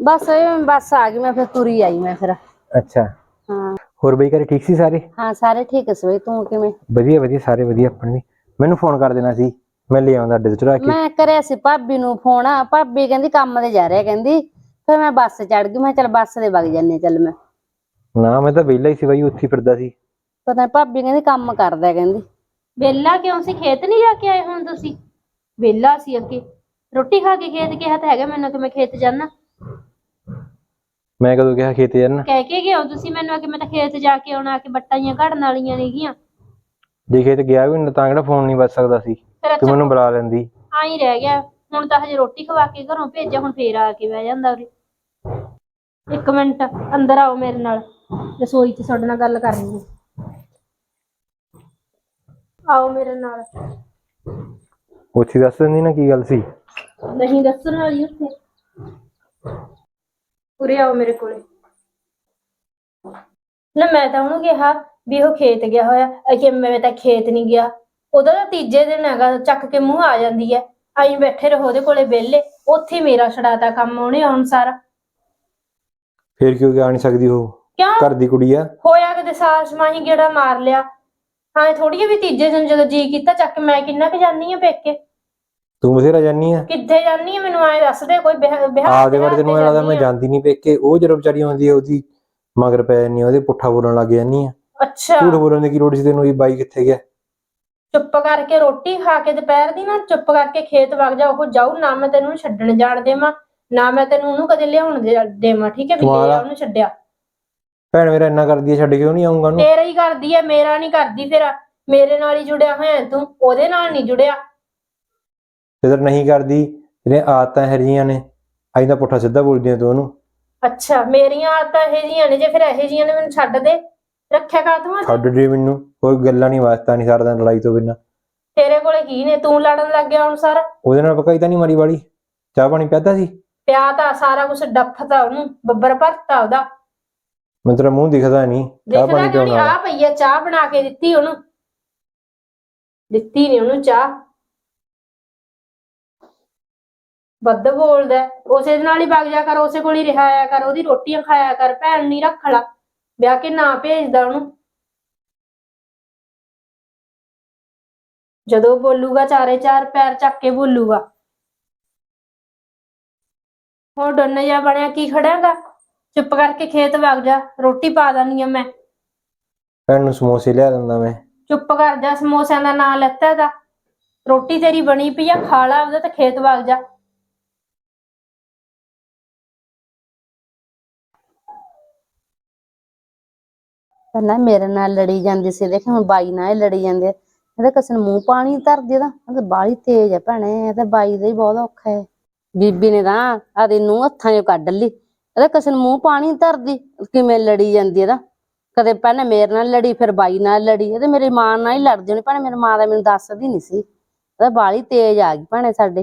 ਬਸ ਇਹ ਬੱਸ ਆ ਗਈ ਮੈਂ ਫਿਰ ਤੁਰੀ ਆਈ ਮੈਂ ਫਿਰ। ਅੱਛਾ। ਹਾਂ। ਹੋਰ ਬਈ ਘਰੇ ਠੀਕ ਸੀ ਸਾਰੇ? ਹਾਂ ਸਾਰੇ ਠੀਕ ਸੀ ਬਈ ਤੂੰ ਕਿਵੇਂ? ਵਧੀਆ ਵਧੀਆ ਸਾਰੇ ਵਧੀਆ ਆਪਣੇ। ਵੀ ਮੈਨੂੰ ਫੋਨ ਕਰ ਦੇਣਾ ਸੀ। ਮੈਂ ਲੈ ਆਉਂਦਾ ਚੜਾ ਕੇ। ਮੈਂ ਕਰਿਆ ਸੀ ਭਾਬੀ ਨੂੰ ਫੋਨ ਭਾਬੀ ਕਹਿੰਦੀ ਕੰਮ ਤੇ ਜਾ ਰਿਹਾ ਕਹਿੰਦੀ। ਫਿਰ ਮੈਂ ਬੱਸ ਚੜ ਗਈ। ਮੈਂ ਚਲ ਬੱਸ ਦੇ ਵਗ ਜਾਂਦੇ ਚੱਲ ਮੈਂ। ਨਾ ਮੈਂ ਤਾਂ ਵਿਹਲਾ ਹੀ ਸੀ ਬਾਈ ਉੱਥੇ ਹੀ ਫਿਰਦਾ ਸੀ। ਪਤਾ ਨੀ ਭਾਬੀ ਕਹਿੰਦੀ ਕੰਮ ਕਰਦਾ ਕਹਿੰਦੀ। ਵੇਲਾ ਕਿਉਂ ਸੀ? ਖੇਤ ਨਹੀਂ ਜਾ ਕੇ ਆਏ ਹੁਣ ਤੁਸੀਂ? ਵੇਲਾ ਸੀ ਅੱਗੇ। ਰੋਟੀ ਖਾ ਕੇ ਖੇਤ ਕਿਹਾ ਤਾਂ ਹੈਗਾ ਮੈਨੂੰ ਕਿ ਮੈਂ ਖੇਤ ਜਾਣਾ ਮੈਂ ਕਦੋਂ ਕਿਹਾ ਖੇਤ ਜਾਣਾ? ਕਹਿ ਕੇ ਗਏ ਹੋ ਤੁਸੀਂ ਮੈਨੂੰ ਕਿ ਮੈਂ ਤਾਂ ਖੇਤ ਜਾ ਕੇ ਆਉਣਾ ਕਿ ਬੱਟਾਂ ਘੜਨ ਵਾਲੀਆਂ ਨੇਗੀਆਂ। ਜੇ ਖੇਤ ਗਿਆ ਵੀ ਹੁੰਦਾ ਤਾਂ ਕਿਹੜਾ ਫੋਨ ਨਹੀਂ ਵੱਜ ਸਕਦਾ ਸੀ ਫਿਰ ਤੂੰ ਮੈਨੂੰ ਬੁਲਾ ਲੈਂਦੀ। ਆਈ ਰਹਿ ਗਿਆ ਹੁਣ ਤਾਂ ਹਜੇ ਰੋਟੀ ਖਵਾ ਕੇ ਘਰੋਂ ਭੇਜਿਆ ਹੁਣ ਫੇਰ ਆ ਕੇ ਬਹਿ ਜਾਂਦਾ ਉਰੇ। ਇੱਕ ਮਿੰਟ ਅੰਦਰ ਆਓ ਮੇਰੇ ਨਾਲ ਰਸੋਈ 'ਚ ਤੁਹਾਡੇ ਨਾਲ ਗੱਲ ਕਰਨੀ ਹੈ। ਆਓ ਮੇਰੇ ਨਾਲ। ਉੱਥੇ ਹੀ ਦੱਸ ਦਿੰਦੀ ਨਾ ਕੀ ਗੱਲ ਸੀ? ਨਹੀਂ ਦੱਸਣ ਵਾਲੀ ਉੱਥੇ। ਉਰੇ ਆਓ ਮੇਰੇ ਕੋਲੇ। ਨਾ ਮੈਂ ਤਾਂ ਉਹਨੂੰ ਕਿਹਾ ਵੀ ਉਹ ਖੇਤ ਗਿਆ ਹੋਇਆ ਅਕੇ ਮੈਂ ਤਾਂ ਖੇਤ ਨਹੀਂ ਗਿਆ। ਉਹਦਾ ਤਾਂ ਤੀਜੇ ਦਿਨ ਹੈਗਾ ਚੱਕ ਕੇ ਮੂੰਹ ਆ ਜਾਂਦੀ ਹੈ ਆਈ ਬੈਠੇ ਰਹੋ ਉਹਦੇ ਕੋਲੇ ਵਿਹਲੇ ਉੱਥੇ ਮੇਰਾ ਛੜਾਤਾ ਕੰਮ ਉਹਨੇ ਆਉਣ ਸਾਰਾ। ਫੇਰ ਕਿਉਂ ਗਿਆ ਨਹੀਂ ਸਕਦੀ ਉਹ? ਕਿਉਂ? ਘਰ ਦੀ ਕੁੜੀ ਆ। ਹੋਇਆ ਕਿਤੇ ਸਾਸ ਮਾਹੀ ਗੇੜਾ ਮਾਰ ਲਿਆ। ਹਾਂ ਥੋੜੀ ਵੀ ਤੀਜੇ ਦਿਨ ਜਦੋਂ ਜੀ ਕੀਤਾ ਚੱਕ ਮੈਂ ਕਿੰਨਾ ਕੁ ਜਾਨੀ ਆ ਪੇਕੇ। ਤੂੰ ਬਥੇਰਾ ਜਾਨੀ ਆ? ਕਿੱਥੇ ਜਾਨੀ ਆ? ਮੈਨੂੰ ਐ ਦੱਸ ਦੇ ਕੋਈ ਬਿਹਾ- ਬਿਹਾਰ ਆਪਦੇ ਵਾਰ ਤੈਨੂੰ ਤੇ ਐਂ ਲੱਗਦਾ ਮੈਂ ਜਾਂਦੀ ਆ। ਨਹੀਂ ਪੇਕੇ। ਉਹ ਜਦੋਂ ਵਿਚਾਰੀ ਆਉਂਦੀ ਆ ਉਹਦੀ ਮਗਰ ਪੈ ਜਾਂਦੀ ਆ ਉਹਦੇ ਪੁੱਠਾ ਬੋਲਣ ਲੱਗ ਜਾਂਦੀ ਆ। ਅੱਛਾ। ਝੂਠ ਬੋਲਣ ਦੀ ਕੀ ਲੋੜ ਸੀ ਤੈਨੂੰ? ਵੀ ਬਾਈ ਕਿੱਥੇ ਗਿਆ? ਚੁੱਪ ਕਰਕੇ ਰੋਟੀ ਖਾ ਕੇ ਦੁਪਹਿਰ ਦੀ ਨਾ ਚੁੱਪ ਕਰਕੇ ਖੇਤ ਵਗ ਜਾ ਉਹ ਜਾਊ। ਨਾ ਮੈਂ ਤੈਨੂੰ ਛੱਡਣ ਜਾਣ ਦੇਵਾਂ ਨਾ ਮੈਂ ਤੈਨੂੰ ਉਹਨੂੰ ਕਦੇ ਲਿਆਉਣ ਦੇ- ਦੇਵਾਂ ਠੀਕ ਹੈ? ਵੀ ਲੈ ਆ ਉਹਨੂੰ ਛੱਡਿਆ। ਭੈਣ ਮੇਰਾ ਇੰਨਾ ਕਰਦੀ ਆ ਛੱਡ ਕੇ ਉਹ ਨਹੀਂ ਆਉਂਗਾ ਉਹਨੂੰ? ਤੇਰਾ ਹੀ ਕਰਦੀ ਹੈ ਮੇਰਾ ਨਹੀਂ ਕਰਦੀ ਫਿਰ। ਮੇਰੇ ਨਾਲ ਹੀ ਜੁੜਿਆ ਹੋਇਆ ਤੂੰ ਉਹਦੇ ਨਾਲ ਨਹੀਂ ਜੁੜਿਆ। ਜਦੋਂ ਨਹੀਂ ਕਰਦੀ ਇਹਨੇ ਆਦਤਾਂ ਇਹੋ ਜਿਹੀਆਂ ਨੇ। ਅਜੇ ਤਾਂ ਪੁੱਠਾ ਸਿੱਧਾ ਬੋਲਦੀ ਆ ਤੂੰ ਉਹਨੂੰ ਅੱਛਾ ਮੇਰੀਆਂ ਆਦਤਾਂ ਇਹ ਜੀਆਂ ਨੇ ਜੇ ਫਿਰ ਇਹ ਜੀਆਂ ਨੇ ਮੈਨੂੰ ਛੱਡ ਦੇ। ਰੱਖਿਆ ਕਾ ਤੂੰ ਛੱਡ ਦੇ ਮੈਨੂੰ ਕੋਈ ਗੱਲਾਂ ਨਹੀਂ ਵਾਸਤਾ ਨਹੀਂ ਸਾਰਾ ਦਿਨ ਲੜਾਈ ਤੋਂ ਬਿਨਾਂ। ਤੇਰੇ ਕੋਲੇ ਕੀ ਨੇ ਤੂੰ ਲੜਨ ਲੱਗ ਗਿਆ ਹੁਣ ਸਾਰਾ। ਉਹਦੇ ਨਾਲ ਪਕਾਈ ਤਾਂ ਨਹੀਂ ਮਾਰੀ ਵਾਲੀ? ਚਾਹ ਪਾਣੀ ਪਿਆਦਾ ਸੀ? ਪਿਆ ਤਾਂ ਸਾਰਾ ਕੁਝ ਡੱਫਤਾ ਉਹਨੂੰ ਬੱਬਰ ਭਰਤਾ ਉਹਦਾ। ਮੈਨੂੰ ਤੇਰਾ ਮੂੰਹ ਦਿਖਦਾ ਨਹੀਂ ਚਾਹ ਦੇਖਦਾ ਪਾਣੀ ਕਿਉਂ ਕਿਉਂ ਨਹੀਂ ਨਾਲ? ਆ ਪਈ ਆ ਚਾਹ ਬਣਾ ਕੇ ਦਿੱਤੀ ਉਹਨੂੰ। ਦਿੱਤੀ ਨਹੀਂ ਉਹਨੂੰ ਚਾਹ। ਵੱਧ ਬੋਲਦਾ ਹੈ। ਉਸੇ ਦੇ ਨਾਲ ਹੀ ਵਗ ਜਾ ਕਰ ਉਸੇ ਕੋਲ ਹੀ ਰਿਹਾਇਆ ਕਰ ਉਹਦੀ ਰੋਟੀਆਂ ਖਾਇਆ ਕਰ ਭੈਣ ਨਹੀਂ ਰੱਖ ਲਾ। ਵਿਆਹ ਕੇ ਨਾ ਭੇਜਦਾ ਉਹਨੂੰ। ਜਦੋਂ ਬੋਲੂਗਾ ਚਾਰੇ ਚਾਰ ਪੈਰ ਚੱਕ ਕੇ ਬੋਲੂਗਾ। ਹੁਣ ਡੰਨ ਜਾ ਬਣਿਆ ਕੀ ਖੜਾਂਗਾ ਚੁੱਪ ਕਰਕੇ ਖੇਤ ਵਗ ਜਾ ਰੋਟੀ ਪਾ ਦਾਨੀ ਆ ਮੈਂ। ਭੈਣ ਨੂੰ ਸਮੋਸੇ ਲਿਆ ਦਿੰਦਾ ਮੈਂ। ਚੁੱਪ ਕਰ ਜਾ ਸਮੋਸਿਆਂ ਦਾ ਨਾਂ ਲੈਤਾ ਦਾ ਰੋਟੀ ਤੇਰੀ ਬਣੀ ਪਈ ਆ ਖਾ ਲਾ ਉਹਦੇ ਤੇ ਖੇਤ ਵਗ ਜਾ। ਪਹਿਲਾਂ ਮੇਰੇ ਨਾਲ ਲੜੀ ਜਾਂਦੀ ਸੀ ਦੇਖ ਹੁਣ ਬਾਈ ਨਾਲ ਹੀ ਲੜੀ ਜਾਂਦੇ ਆ। ਇਹਦੇ ਕਿਸੇ ਨੂੰ ਮੂੰਹ ਪਾਣੀ ਧਰਦੀ ਇਹਦਾ ਇਹ ਤਾਂ ਤੇਜ਼ ਆ ਭੈਣੇ, ਇਹ ਤਾਂ ਬਾਈ ਦਾ ਹੀ ਬਹੁਤ ਔਖਾ ਹੈ। ਬੀਬੀ ਨੇ ਤਾਂ ਆਦੇ ਨੂੰ ਹੱਥਾਂ 'ਚੋਂ ਕੱਢ ਲਈ। ਕਹਿੰਦਾ ਕਿਸੇ ਨੂੰ ਮੂੰਹ ਪਾਣੀ ਧਰਦੀ, ਕਿਵੇਂ ਲੜੀ ਜਾਂਦੀ ਇਹਦਾ ਕਦੇ ਪਹਿਲਾਂ ਮੇਰੇ ਨਾਲ ਲੜੀ, ਫਿਰ ਬਾਈ ਨਾਲ ਲੜੀ ਇਹਦੇ ਮੇਰੀ ਮਾਂ ਨਾਲ ਹੀ ਲੜਦੀ ਹੋਣੀ। ਭੈਣੇ ਮੇਰੀ ਮਾਂ ਦਾ ਮੈਨੂੰ ਦੱਸਦੀ ਨਹੀਂ ਸੀ। ਕਹਿੰਦਾ ਬਾਹਲੀ ਤੇਜ਼ ਆ ਗਈ ਭੈਣੇ ਸਾਡੇ।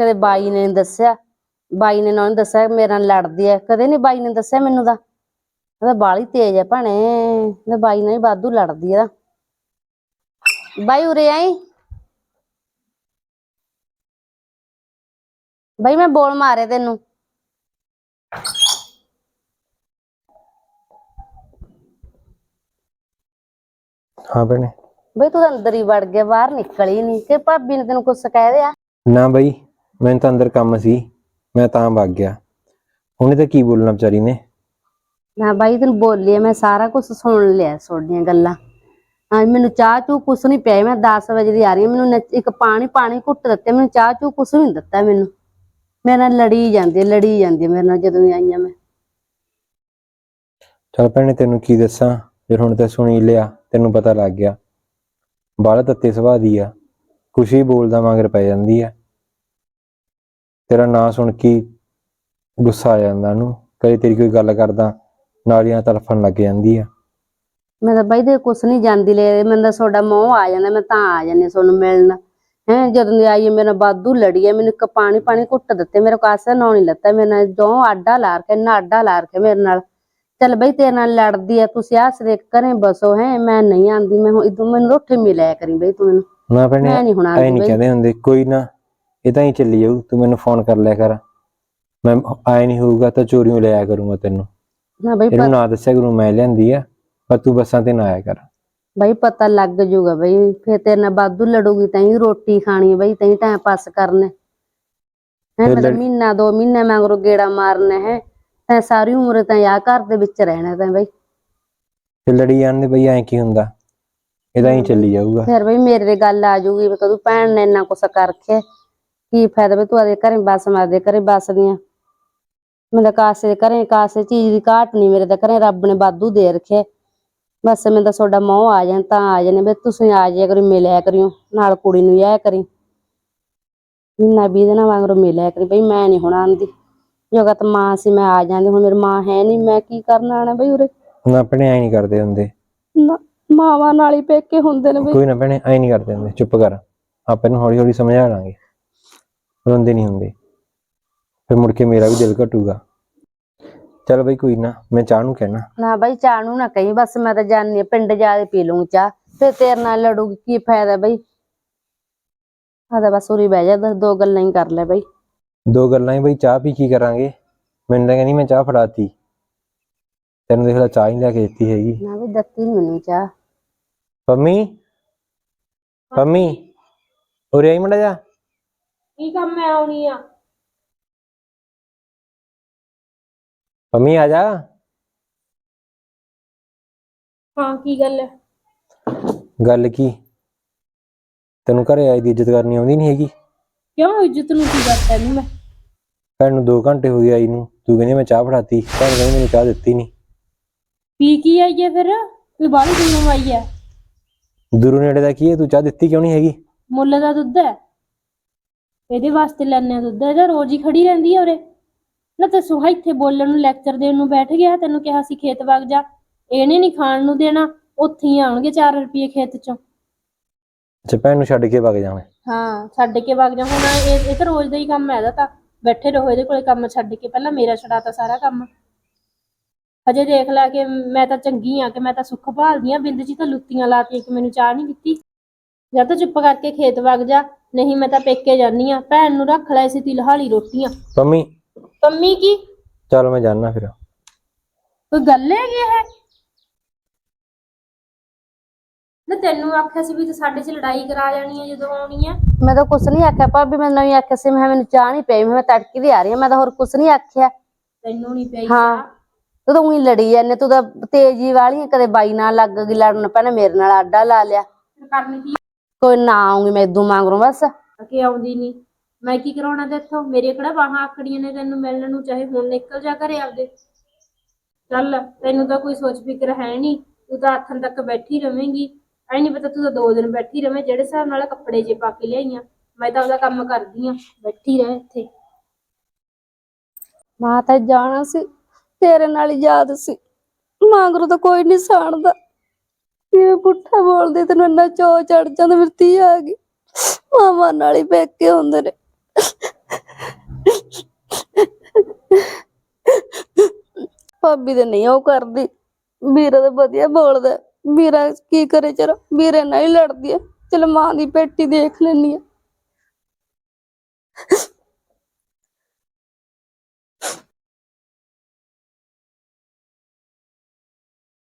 ਕਦੇ ਬਾਈ ਨੇ ਨੀ ਦੱਸਿਆ, ਬਾਈ ਨੇ ਨਾ ਉਹਨੂੰ ਦੱਸਿਆ ਮੇਰੇ ਨਾਲ ਲੜਦੀ ਹੈ ਕਦੇ ਨਹੀਂ ਬਾਈ ਨੇ ਦੱਸਿਆ ਮੈਨੂੰ ਦਾ ਇਹਦਾ ਬਾਲੀ ਤੇਜ਼ ਹੈ ਭੈਣੇ ਇਹਦਾ ਬਾਈ ਨਾਲ ਹੀ ਵਾਧੂ ਲੜਦੀ ਇਹਦਾ। ਬਾਈ ਉਰੇ ਆਈ। ਬਾਈ ਮੈਂ ਬੋਲ ਮਾਰੇ ਤੈਨੂੰ। ਹਾਂ ਭੈਣੇ। ਬਈ ਤੂੰ ਤਾਂ ਅੰਦਰ ਹੀ ਵੜ ਗਿਆ ਬਾਹਰ ਨਿਕਲ ਹੀ ਨਹੀਂ। ਕਿ ਭਾਬੀ ਨੇ ਤੈਨੂੰ ਕੁਛ ਕਹਿ ਦਿਆ? ਨਾ ਬਈ ਮੈਨੂੰ ਤਾਂ ਅੰਦਰ ਕੰਮ ਸੀ। ਮੈਂ ਤਾਂ ਵਗ ਗਿਆ। ਉਹਨੇ ਤਾਂ ਕੀ ਬੋਲਣਾ ਵਿਚਾਰੀ ਨੇ? ਨਾ ਬਾਈ ਤੈਨੂੰ ਬੋਲੀ ਆ, ਮੈਂ ਸਾਰਾ ਕੁਝ ਸੁਣ ਲਿਆ ਤੁਹਾਡੀਆਂ ਗੱਲਾਂ। ਹਾਂ ਮੈਨੂੰ ਚਾਹ ਚੂ ਕੁਛ ਨਹੀਂ ਪਿਆ ਮੈਂ 10 ਵਜੇ ਦੀ ਆ ਰਹੀ ਮੈਨੂੰ ਇੱਕ ਪਾਣੀ ਪਾਣੀ ਘੁੱਟ ਦਿੱਤੇ ਮੈਨੂੰ ਚਾਹ ਚੂ ਕੁਛ ਨਹੀਂ ਦਿੱਤਾ ਮੈਨੂੰ। ਮੇਰੇ ਨਾਲ ਲੜੀ ਜਾਂਦੀ ਲੜੀ ਜਾਂਦੀ ਮੇਰੇ ਨਾਲ ਜਦੋਂ ਦੀ ਆਈ ਮੈਂ। ਚਲ ਭੈਣੇ ਤੈਨੂੰ ਕੀ ਦੱਸਾਂ? ਜੇ ਹੁਣ ਤੇ ਸੁਣੀ ਲਿਆ ਤੈਨੂੰ ਪਤਾ ਲੱਗ ਗਿਆ। ਬਾਹਲਾ ਤੱਤੇ ਸੁਭਾਅ ਦੀ ਆ। ਕੁਛ ਹੀ ਬੋਲਦਾ ਮਗਰ ਪੈ ਜਾਂਦੀ ਆ। ਤੇਰਾ ਨਾਂ ਸੁਣ ਕੇ ਗੁੱਸਾ ਆ ਜਾਂਦਾ ਉਹਨੂੰ। ਕਦੇ ਤੇਰੀ ਕੋਈ ਗੱਲ ਕਰਦਾ ਨਾਲੀਆਂ ਤੜਫਣ ਲੱਗ ਜਾਂਦੀ ਆ ਮੈਂ ਤਾਂ ਬਾਈ ਦੇ ਕੁਛ ਨਹੀਂ ਜਾਂਦੀ ਲੈ ਮੈਨੂੰ ਤਾਂ ਤੁਹਾਡਾ ਮੋਹ ਆ ਜਾਂਦਾ ਮੈਂ ਤਾਂ ਆ ਜਾਂਦੀ ਤੁਹਾਨੂੰ ਮਿਲਣ। ਹੈ ਜਦੋਂ ਦੀ ਆਈ ਹੈ ਮੇਰੇ ਨਾਲ ਬਾਦੂ ਲੜੀ ਹੈ ਮੈਨੂੰ ਇੱਕ ਪਾਣੀ ਪਾਣੀ ਘੁੱਟ ਦਿੱਤੇ ਮੇਰੇ ਕਾਸੇ ਨਾਂ ਨਹੀਂ ਲੱਤਾ ਮੇਰੇ ਨਾਲ ਜੋ ਆਡਾ ਲਾ ਕੇ ਨਾ ਆਡਾ ਲਾ ਕੇ ਮੇਰੇ ਨਾਲ। ਚੱਲ ਬਈ ਤੇਰੇ ਨਾਲ ਲੜਦੀ ਹੈ ਤੁਸੀਂ ਆਸ ਦੇ ਘਰੇ ਬਸੋ ਹੈ ਮੈਂ ਨਹੀਂ ਆਂਦੀ ਮੈਂ ਹੁਣ ਇਦੋਂ ਮੈਨੂੰ ਉੱਥੇ ਮਿਲਿਆ ਕਰੀ ਬਈ ਤੂੰ ਮੈਨੂੰ। ਨਾ ਭੈਣੇ ਮੈਂ ਨਹੀਂ ਹੁਣ ਐ ਆਂਦੀ ਨਹੀਂ ਬਈ। ਕਹਿੰਦੇ ਹੁੰਦੇ ਕੋਈ ਨਾ ਇਹ ਤਾਂ ਹੀ ਚੱਲੀ ਜਾਊ ਤੂੰ ਮੈਨੂੰ ਫੋਨ ਕਰ ਲਿਆ ਕਰ। ਮੈਂ ਆਏ ਨਹੀਂ ਹੋਊਗਾ ਤਾਂ ਚੋਰੀਆਂ ਲਿਆਇਆ ਕਰੂੰਗਾ ਤੈਨੂੰ। ਬਈ ਇਹਨੂੰ ਨਾ ਦੱਸਿਆ ਕਰੂੰ ਮੈਂ ਲਿਆਂਦੀ ਆ ਪਰ ਤੂੰ ਬੱਸਾਂ ਤੇ ਨਾ ਆਇਆ ਕਰ। ਬਈ ਪਤਾ ਲੱਗ ਜੂਗਾ ਬਈ ਫੇਰ ਤੇਰੇ ਨਾਲ ਬਾਦੂ ਲੜੂਗੀ ਤਾਂ ਹੀ ਰੋਟੀ ਖਾਣੀ ਬਈ ਤਾਂ ਹੀ ਟਾਈਮ ਪਾਸ ਕਰਨਾ ਹੈ। ਮੈਂ ਮਹੀਨਾ ਦੋ ਮਹੀਨੇ ਮਗਰੋਂ ਗੇੜਾ ਮਾਰਨਾ ਹੈ ਤੈਂ ਸਾਰੀ ਉਮਰ ਤਾਂ ਆ ਘਰ ਦੇ ਵਿੱਚ ਰਹਿਣਾ ਤੈਂ ਬਈ। ਤੇ ਲੜੀ ਜਾਂਦੇ ਬਈ ਐਂ ਕੀ ਹੁੰਦਾ? ਇਹ ਤਾਂ ਹੀ ਚੱਲੀ ਜਾਊਗਾ। ਫਿਰ ਬਈ ਮੇਰੇ ਤੇ ਗੱਲ ਆ ਜੂਗੀ ਵੀ ਕਦੂ ਭੈਣ ਨੇ ਇੰਨਾ ਕੁਛ ਕਰ ਰੱਖਿਆ। ਕੀ ਫਾਇਦਾ ਵੀ ਤੂੰ ਆਦੇ ਘਰੇ ਬਸ ਮਾਰਦੇ ਘਰੇ ਬਸਦੀਆਂ ਮੈਂ ਤਾਂ ਕਾਸੇ ਦੇ ਘਰੇ ਕਾਸੇ ਚੀਜ਼ ਦੀ ਘਾਟ ਨਹੀਂ ਮੇਰੇ ਤਾਂ ਘਰੇ ਰੱਬ ਨੇ ਵਾਧੂ ਦੇ ਰੱਖਿਆ। ਬਸ ਮੈਨੂੰ ਤਾਂ ਤੁਹਾਡਾ ਮੋਹ ਆ ਜਾਣ ਤਾਂ ਆ ਜਾਣੇ ਵੀ ਤੁਸੀਂ ਆ ਜਾਇਆ ਕਰੀ ਮਿਲਿਆ ਕਰਿਓ ਨਾਲ ਕੁੜੀ ਨੂੰ ਆਇਆ ਕਰੀ। ਮਹੀਨਾ ਵੀਹ ਦਿਨਾਂ ਵਾਂਗਰੋਂ ਮਿਲਿਆ ਕਰੀ ਬਈ ਮੈਂ ਨਹੀਂ ਹੁਣ ਆਂਦੀ। ਜਗਤ ਮਾਂ ਸੀ ਮੈਂ ਆ ਜਾਂਦੀ ਹੁਣ ਮੇਰੀ ਮਾਂ ਹੈ ਨਹੀਂ ਮੈਂ ਕੀ ਕਰਨ ਆਣਾ ਬਈ ਉਰੇ? ਨਾ ਭੈਣੇ ਐਂ ਨਹੀਂ ਕਰਦੇ ਹੁੰਦੇ। ਨਾ- ਮਾਵਾਂ ਨਾਲ ਹੀ ਪੇਕੇ ਹੁੰਦੇ ਨੇ ਬਈ। ਕੋਈ ਨਾ ਭੈਣੇ ਐਂ ਨਹੀਂ ਕਰਦੇ ਹੁੰਦੇ ਚੁੱਪ ਕਰ। ਆਪਾਂ ਨੂੰ ਹੌਲੀ ਹੌਲੀ ਸਮਝਾ ਲਾਂਗੇ। ਰੋਂਦੇ ਨਹੀਂ ਹੁੰਦੇ। ਫਿਰ ਮੁੜ ਕੇ ਮੇਰਾ ਵੀ ਦਿਲ ਘਟੂਗਾ। ਚਲ ਬਈ ਕੋਈ ਨਾ ਮੈਂ ਚਾਹ ਨੂੰ ਕਹਿਣਾ। ਨਾ ਬਾਈ ਚਾਹ ਨੂੰ ਨਾ ਕਹੀਂ ਬਸ ਮੈਂ ਤਾਂ ਜਾਣੀ ਪਿੰਡ ਜਾ ਕੇ ਪੀ ਲੂੰ ਚਾਹ। ਤੇ ਤੇਰੇ ਨਾਲ ਲੜੂਗੀ ਕੀ ਫਾਇਦਾ ਬਈ? ਆਦਾ ਬਸ ਉਰੀ ਬਹਿ ਜਾ ਦਸ ਦੋ ਗੱਲਾਂ ਹੀ ਕਰ ਲੈ ਬਈ। ਦੋ ਗੱਲਾਂ ਹੀ ਬਈ ਚਾਹ ਪੀ ਕੀ ਕਰਾਂਗੇ? ਮੈਨੂੰ ਤਾਂ ਕਹਿੰਦੀ ਮੈਂ ਚਾਹ ਫੜਾਤੀ। ਤੈਨੂੰ ਦੇਖ ਲਾ ਚਾਹ ਹੀ ਲੈ ਕੇ ਦਿੱਤੀ ਹੈਗੀ। ਨਾ ਵੀ ਦਿੱਤੀ ਨੀ ਮੈਨੂੰ ਚਾਹ। ਪੰਮੀ? ਪੰਮੀ? ਉਰੇ ਆਈ ਮੜਾ ਜਾ ਕੀ ਕੰਮ ਮੈਂ ਆਉਣੀ ਆ? ਪੰਮੀ ਆ ਜਾ। ਹਾਂ ਕੀ ਗੱਲ ਹੈ ਗੱਲ ਕੀ? ਤੈਨੂੰ ਘਰੇ ਆਈ ਦੀ ਇੱਜ਼ਤ ਕਰਨੀ ਆਉਂਦੀ ਨਹੀਂ ਹੈਗੀ? ਕਿਉਂ ਇੱਜ਼ਤ ਨੂੰ ਕੀ ਕਰਤਾ ਇਹਨੂੰ ਮੈਂ? ਭੈਣ ਨੂੰ 2 ਘੰਟੇ ਹੋ ਗਏ ਆਈ ਨੂੰ। ਤੂੰ ਕਹਿੰਦੀ ਮੈਂ ਚਾਹ ਫੜਾਤੀ। ਭੈਣ ਕਹਿੰਦੀ ਮੈਨੂੰ ਚਾਹ ਦਿੱਤੀ ਨਹੀਂ ਪੀ ਕੀ ਆਈ ਹੈ ਫਿਰ? ਕੋਈ ਬਾਹਲੀ ਦੂਰੋਂ ਆਈ ਹੈ ਦੂਰੋਂ ਨੇੜੇ ਦਾ ਕੀ ਹੈ ਤੂੰ ਚਾਹ ਦਿੱਤੀ ਕਿਉਂ ਨਹੀਂ ਹੈਗੀ? ਮੁੱਲ ਦਾ ਦੁੱਧ ਹੈ ਇਹਦੇ ਵਾਸਤੇ ਲੈਣੇ ਦੁੱਧ। ਇਹਦਾ ਰੋਜ਼ ਹੀ ਖੜੀ ਰਹਿੰਦੀ ਹੈ ਉਰੇ। ਨਾ ਤੇ ਸੁਹਾ ਇੱਥੇ ਬੋਲਣ ਨੂੰ ਲੈਕਚਰ ਦੇਣ ਨੂੰ ਬੈਠ ਗਿਆ ਤੈਨੂੰ ਕਿਹਾ ਸੀ ਖੇਤ ਵਗ ਜਾ। ਇਹਨੇ ਨਹੀਂ ਖਾਣ ਨੂੰ ਦੇਣਾ ਉੱਥੇ ਹੀ ਆਉਣਗੇ 4 ਰੁਪਏ ਖੇਤ ਚੋਂ। ਅੱਛਾ ਭੈਣ ਨੂੰ ਛੱਡ ਕੇ ਵਗ ਜਾਵੇਂ। ਹਾਂ ਛੱਡ ਕੇ ਵਗ ਜਾ। ਹੁਣ ਇਹ ਇਹ ਤਾਂ ਰੋਜ਼ ਦਾ ਹੀ ਕੰਮ ਹੈ ਇਹਦਾ ਤਾਂ। ਬੈਠੇ ਰਹੋ ਇਹਦੇ ਕੋਲੇ ਕੰਮ ਛੱਡ ਕੇ। ਪਹਿਲਾਂ ਮੇਰਾ ਛਡਾਤਾ ਸਾਰਾ ਕੰਮ। ਹਜੇ ਦੇਖ ਲੈ ਕਿ ਮੈਂ ਤਾਂ ਚੰਗੀ ਆ ਕਿ ਮੈਂ ਤਾਂ ਸੁੱਖ ਭਾਲਦੀ ਆ। ਬਿੰਦ ਜੀ ਤਾਂ ਲੁੱਤੀਆਂ ਲਾਤੀਆਂ ਕਿ ਮੈਨੂੰ ਚਾਹ ਨਹੀਂ ਦਿੱਤੀ। ਜਾਂ ਤਾਂ ਚੁੱਪ ਕਰਕੇ ਖੇਤ ਵਗ ਜਾ। ਨਹੀਂ ਮੈਂ ਤਾਂ ਪੇਕੇ ਜਾਨੀ ਆ। ਭੈਣ ਨੂੰ ਰੱਖ ਲੈ ਇਸੇ ਤਿਲਹਾਲੀ ਰੋਟੀਆਂ। ਪੰਮੀ ਪੰਮੀ ਕੀ? ਚੱਲ ਮੈਂ ਜਾਣਾ ਫਿਰ। ਕੋਈ ਗੱਲ ਹੈਗੀ ਹੈ ਨਾ ਤੈਨੂੰ ਆਖਿਆ ਸੀ ਵੀ ਤੂੰ ਸਾਡੇ 'ਚ ਲੜਾਈ ਕਰਾ ਜਾਣੀ ਹੈ ਜਦੋਂ ਆਉਣੀ ਹੈ ਮੈਂ ਤਾਂ ਕੁਛ ਨਹੀਂ ਆਖਿਆ ਭਾਬੀ ਮੈਂ ਨਹੀਂ ਆਖਿਆ ਸੀ ਮੈਂ ਕਿਹਾ ਮੈਨੂੰ ਚਾਹ ਨਹੀਂ ਪਈ ਮੈਂ ਤੜਕੀ ਦੀ ਆ ਰਹੀ ਹਾਂ ਮੈਂ ਤਾਂ ਹੋਰ ਕੁਛ ਨਹੀਂ ਆਖਿਆ। ਤੈਨੂੰ ਨਹੀਂ ਪਈ ਹਾਂ। ਤੂੰ ਤਾਂ ਉਹੀ ਲੜੀ ਜਾਂਦੇ ਤੂੰ ਤਾਂ ਤੇਜ਼ੀ ਵਾਲੀ ਆਂ, ਕਦੇ ਬਾਈ ਨਾਲ ਲੱਗ ਗਈ ਲੜਨ ਪੈਣਾ ਮੇਰੇ ਨਾਲ ਆਡਾ ਲਾ ਲਿਆ। ਕਰਨੀ ਕੀ? ਕੋਈ ਨਾ ਆਉਂਗੀ ਮੈਂ ਇਦੋਂ ਮੰਗਰੋਂ ਬਸ। ਕਿ ਆਉਂਦੀ ਨਹੀਂ ਮੈਂ ਕੀ ਕਰਾਉਣਾ ਤੇ ਇੱਥੋਂ? ਮੇਰੇ ਕਿਹੜਾ ਬਾਹਾਂ ਆਕੜੀਆਂ ਨੇ ਤੈਨੂੰ ਮਿਲਣ ਨੂੰ, ਚਾਹੇ ਹੁਣ ਨਿਕਲ ਜਾ ਘਰੇ ਆਪਦੇ। ਚੱਲ, ਤੈਨੂੰ ਤਾਂ ਕੋਈ ਸੋਚ ਫਿਕਰ ਹੈ ਨਹੀਂ। ਤੂੰ ਤਾਂ ਆਥਣ ਤੱਕ ਬੈਠੀ ਰਵੇਂਗੀ। ਐ ਨਹੀਂ ਪਤਾ ਤੂੰ ਤਾਂ ਦੋ ਦਿਨ ਬੈਠੀ ਰਵੇਂ, ਜਿਹੜੇ ਹਿਸਾਬ ਨਾਲ ਕੱਪੜੇ ਜੇ ਪਾ ਕੇ ਲਿਆਈਆਂ। ਮੈਂ ਤਾਂ ਉਹਦਾ ਕੰਮ ਕਰਦੀ ਆ, ਬੈਠੀ ਰਹਿ ਇੱਥੇ। ਮਾਂ ਤਾਂ ਜਾਣਾ ਸੀ, ਤੇਰੇ ਨਾਲ ਹੀ ਯਾਦ ਸੀ। ਮੰਗਰੋਂ ਤਾਂ ਕੋਈ ਨਹੀਂ ਸਾਣਦਾ। ਕਿਵੇਂ ਪੁੱਠਾ ਬੋਲਦੇ, ਤੈਨੂੰ ਇੰਨਾ ਚੋ ਚੜ ਜਾਂਦਾ ਮੇਰੀ ਆ ਗਈ। ਮਾਮਾ ਨਾਲ ਹੀ ਪੇਕੇ ਹੁੰਦੇ ਨੇ। ਭਾਬੀ ਤੇ ਨਹੀਂ ਉਹ ਕਰਦੀ। ਵੀਰਾ ਤਾਂ ਵਧੀਆ ਬੋਲਦਾ। ਵੀਰਾ ਕੀ ਕਰੇ ਚਲ, ਵੀਰੇ ਨਾਲ ਹੀ ਲੜਦੀ ਹੈ ਚਲ ਮਾਂ ਦੀ ਪੇਟੀ ਦੇਖ ਲੈਣੀ ਆ।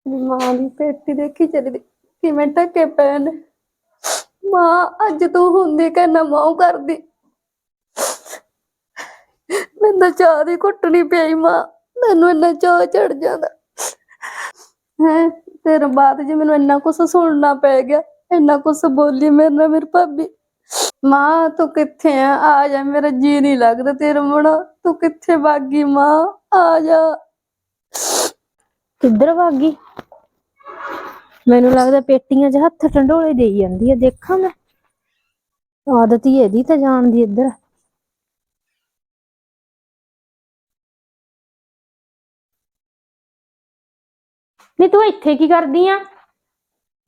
ਮਾਂ ਦੀ ਪੇਟੀ ਦੇਖੀ ਚੱਲਦੀ ਕਿਵੇਂ ਟੱਕੇ ਪਏ ਨੇ ਮਾਂ ਅੱਜ ਤੂੰ ਹੁੰਦੀ ਕਿ ਨਾ ਮਾਂ ਕਰਦੀ। ਤਾਂ ਚਾਹ ਦੀ ਘੁੱਟਣੀ ਪਈ ਮਾਂ। ਮੈਨੂੰ ਇੰਨਾ ਚਾਹ ਚੜ ਜਾਂਦਾ। ਹੈ, ਤੇਰੇ ਬਾਅਦ ਜੇ ਮੈਨੂੰ ਇੰਨਾ ਕੁਛ ਸੁਣਨਾ ਪੈ ਗਿਆ, ਇੰਨਾ ਕੁਛ ਬੋਲੀ ਮੇਰੇ ਨਾਲ ਮੇਰੀ ਭਾਬੀ। ਮਾਂ, ਤੂੰ ਕਿੱਥੇ ਆ? ਆ ਜਾ, ਮੇਰਾ ਜੀ ਨਹੀਂ ਲੱਗਦਾ ਤੇਰੇ ਮਣਾ ਤੂੰ ਕਿੱਥੇ ਭਾਗੀ ਮਾਂ? ਆ ਜਾ। ਕਿੱਧਰ ਭਾਗੀ ਮੈਨੂੰ ਲੱਗਦਾ ਪੇਟੀਆਂ 'ਚ ਹੱਥ ਟੰਡੋਲੇ ਦੇਈ ਜਾਂਦੀ ਆ, ਦੇਖਾਂ ਮੈਂ। ਆਦਤ ਹੀ ਇਹਦੀ ਤਾਂ ਜਾਣ ਦੀ ਇੱਧਰ। ਨਹੀਂ ਤੂੰ ਇੱਥੇ ਕੀ ਕਰਦੀ ਆ?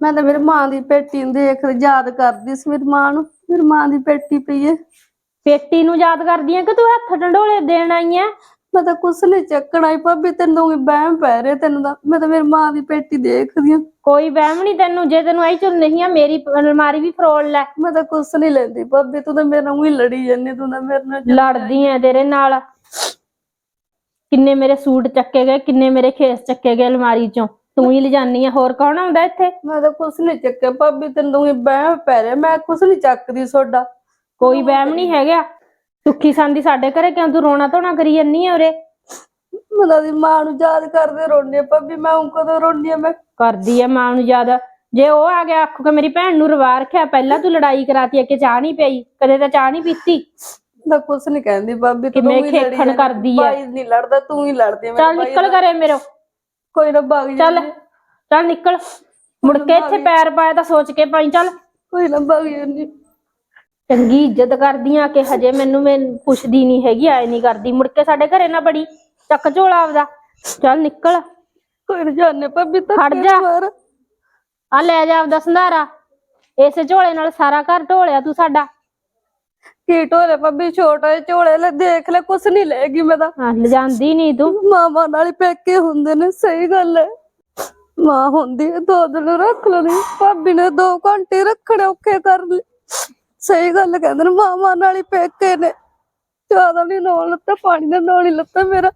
ਮੈਂ ਤਾਂ ਮੇਰੀ ਮਾਂ ਦੀ ਪੇਟੀ ਨੂੰ ਦੇਖ ਯਾਦ ਕਰਦੀ ਸੀ ਮੇਰੀ ਮਾਂ ਨੂੰ ਮੇਰੀ ਮਾਂ ਦੀ ਪੇਟੀ ਪਈ ਏ। ਪੇਟੀ ਨੂੰ ਯਾਦ ਕਰਦੀ ਆ ਕਿ ਤੂੰ ਹੱਥ ਟੰਡੋਲੇ ਦੇਣ ਆਈ ਆ? ਮੈਂ ਤਾਂ ਕੁਛ ਨਹੀਂ ਚੱਕਣਾ ਹੀ ਭਾਬੀ ਤੈਨੂੰ ਵੀ ਬਹਿਮ ਪੈ ਰਿਹਾ ਤੈਨੂੰ ਤਾਂ। ਮੈਂ ਤਾਂ ਮੇਰੀ ਮਾਂ ਦੀ ਪੇਟੀ ਦੇਖਦੀ ਆ। ਕੋਈ ਵਹਿਮ ਨਹੀਂ ਤੈਨੂੰ ਜੇ ਤੈਨੂੰ ਆਈ ਚੁੱਲ ਨਹੀਂ ਆ ਮੇਰੀ ਅਲਮਾਰੀ ਵੀ ਫਰੋਲ ਲੈ। ਮੈਂ ਤਾਂ ਕੁਛ ਨਹੀਂ ਲੈਂਦੀ ਭਾਬੀ ਤੂੰ ਤਾਂ ਮੇਰੇ ਨਾਲ ਹੀ ਲੜੀ ਜਾਂਦੀ ਤੂੰ ਤਾਂ ਮੇਰੇ ਨਾਲ ਲੜਦੀ ਐ ਤੇਰੇ ਨਾਲ। ਕਿੰਨੇ ਮੇਰੇ ਸੂਟ ਚੱਕੇ ਗਏ ਕਿੰਨੇ ਮੇਰੇ ਖੇਸ ਚੱਕੇ ਗਏ ਅਲਮਾਰੀ ਚੋਂ। ਤੂੰ ਹੀ ਲਿਜਾਨੀ ਆ ਹੋਰ ਕੌਣ ਆਉਂਦਾ ਇੱਥੇ ਮੈਂ ਤਾਂ ਕੁਛ ਨਹੀਂ ਚੱਕਿਆ ਭਾਬੀ ਤੈਨੂੰ ਵੀ ਬਹਿਮ ਪੈ ਰਿਹਾ ਮੈਂ ਕੁਛ ਨਹੀਂ ਚੱਕਦੀ ਸੋਡਾ ਕੋਈ ਵਹਿਮ ਨਹੀਂ ਹੈਗਾ ਸੁੱਖੀ ਸੰਦੀ ਸਾਡੇ ਘਰੇ ਕਿਉਂ ਤੂੰ ਰੋਣਾ ਧੋਣਾ ਕਰੀ ਜੰਨੀ ਆ ਉਰੇ ਮੈਂ ਦੀ ਮਾਂ ਨੂੰ ਯਾਦ ਕਰਦੇ ਰੋਣੀ ਆ ਭਾਬੀ ਮੈਂ ਹੁਣ ਕਦੋਂ ਰੋਣੀ ਆ ਮੈਂ ਕਰਦੀ ਐ ਮਾਂ ਨੂੰ ਯਾਦ ਜੇ ਉਹ ਆ ਗਿਆ ਆਖੂ ਕਿ ਮੇਰੀ ਭੈਣ ਨੂੰ ਰਵਾ ਰੱਖਿਆ ਪਹਿਲਾਂ ਤੂੰ ਲੜਾਈ ਕਰਾਤੀ ਆ ਕਿ ਚਾਹ ਨਹੀਂ ਪਈ ਕਦੇ ਤਾਂ ਚਾਹ ਨਹੀਂ ਪੀਤੀ ਤਾਂ ਕੁਛ ਨਹੀਂ ਕਹਿੰਦੀ ਭਾਬੀ ਤੂੰ ਕਿਵੇਂ ਹੀ ਲੜੀ ਖੇਖਣ ਜਾਂਦੀ। ਕਰਦੀ ਆ। ਬਾਈ ਨਹੀਂ ਲੜਦਾ ਤੂੰ ਹੀ ਲੜਦੀ ਆ ਮੇਰੇ ਚੱਲ ਨਿਕਲ ਨਾਲ। ਕਰੇ ਮੇਰੋ ਕੋਈ ਨਾ ਭੱਗ ਚੱਲ ਜਾਂਦੀ ਚੱਲ ਨਿਕਲ। ਮੁੜ ਕੇ ਇੱਥੇ ਪੈਰ ਪਾਇਆ ਤਾਂ ਸੋਚ ਕੇ ਪਾਈ ਚੱਲ। ਕੋਈ ਨਾ ਭੱਗ ਜਾਂਦੀ। ਚੰਗੀ ਇੱਜ਼ਤ ਕਰਦੀਆਂ ਕਿ ਹਜੇ ਮੈਨੂੰ ਮੈਂ ਪੁੱਛਦੀ ਨਹੀਂ ਹੈਗੀ ਆਏ ਨਹੀਂ ਕਰਦੀ। ਮੁੜ ਕੇ ਸਾਡੇ ਘਰੇ ਨਾ ਬੜੀ ਚੱਕ ਝੋਲਾ ਆਪਦਾ। ਚੱਲ ਨਿਕਲ। ਕੋਈ ਨਾ ਜਾਣੇ ਭਾਬੀ ਤਾਂ ਖੜ ਜਾ। ਆ ਲੈ ਜਾ ਆਪਦਾ ਸੰਧਾਰਾ। ਇਸੇ ਝੋਲੇ ਨਾਲ ਸਾਰਾ ਘਰ ਢੋਲਿਆ ਤੂੰ ਸਾਡਾ। ਕੀ ਢੋਲੇ ਭਾਬੀ ਛੋਟਾ ਝੋਲੇ ਲੈ ਦੇਖ ਲੈ ਕੁਛ ਨਹੀਂ ਲੈਗੀ ਮੈਂ ਤਾਂ। ਹਾਂ ਲਿਜਾਂਦੀ ਨਹੀਂ ਤੂੰ। ਮਾਮਾ ਨਾਲ ਹੀ ਪੇਕੇ ਹੁੰਦੇ ਨੇ ਸਹੀ ਗੱਲ ਹੈ ਮਾਂ ਹੁੰਦੀ ਹੈ ਦੋ ਦਿਨ ਰੱਖ ਲੈਣੀ ਭਾਬੀ ਨੇ ਦੋ ਘੰਟੇ ਰੱਖਣੇ ਔਖੇ ਕਰ ਲਏ। ਸਹੀ ਗੱਲ ਕਹਿੰਦੇ ਨੇ ਮਾਮਾ ਨਾਲ ਹੀ ਪੇਕੇ ਨੇ। ਜ਼ਿਆਦਾ ਨਹੀਂ ਨੌਲ ਲੱਤਾ ਪਾਣੀ ਦਾ ਨੌਲ ਹੀ ਲੱਤਾ ਮੇਰਾ।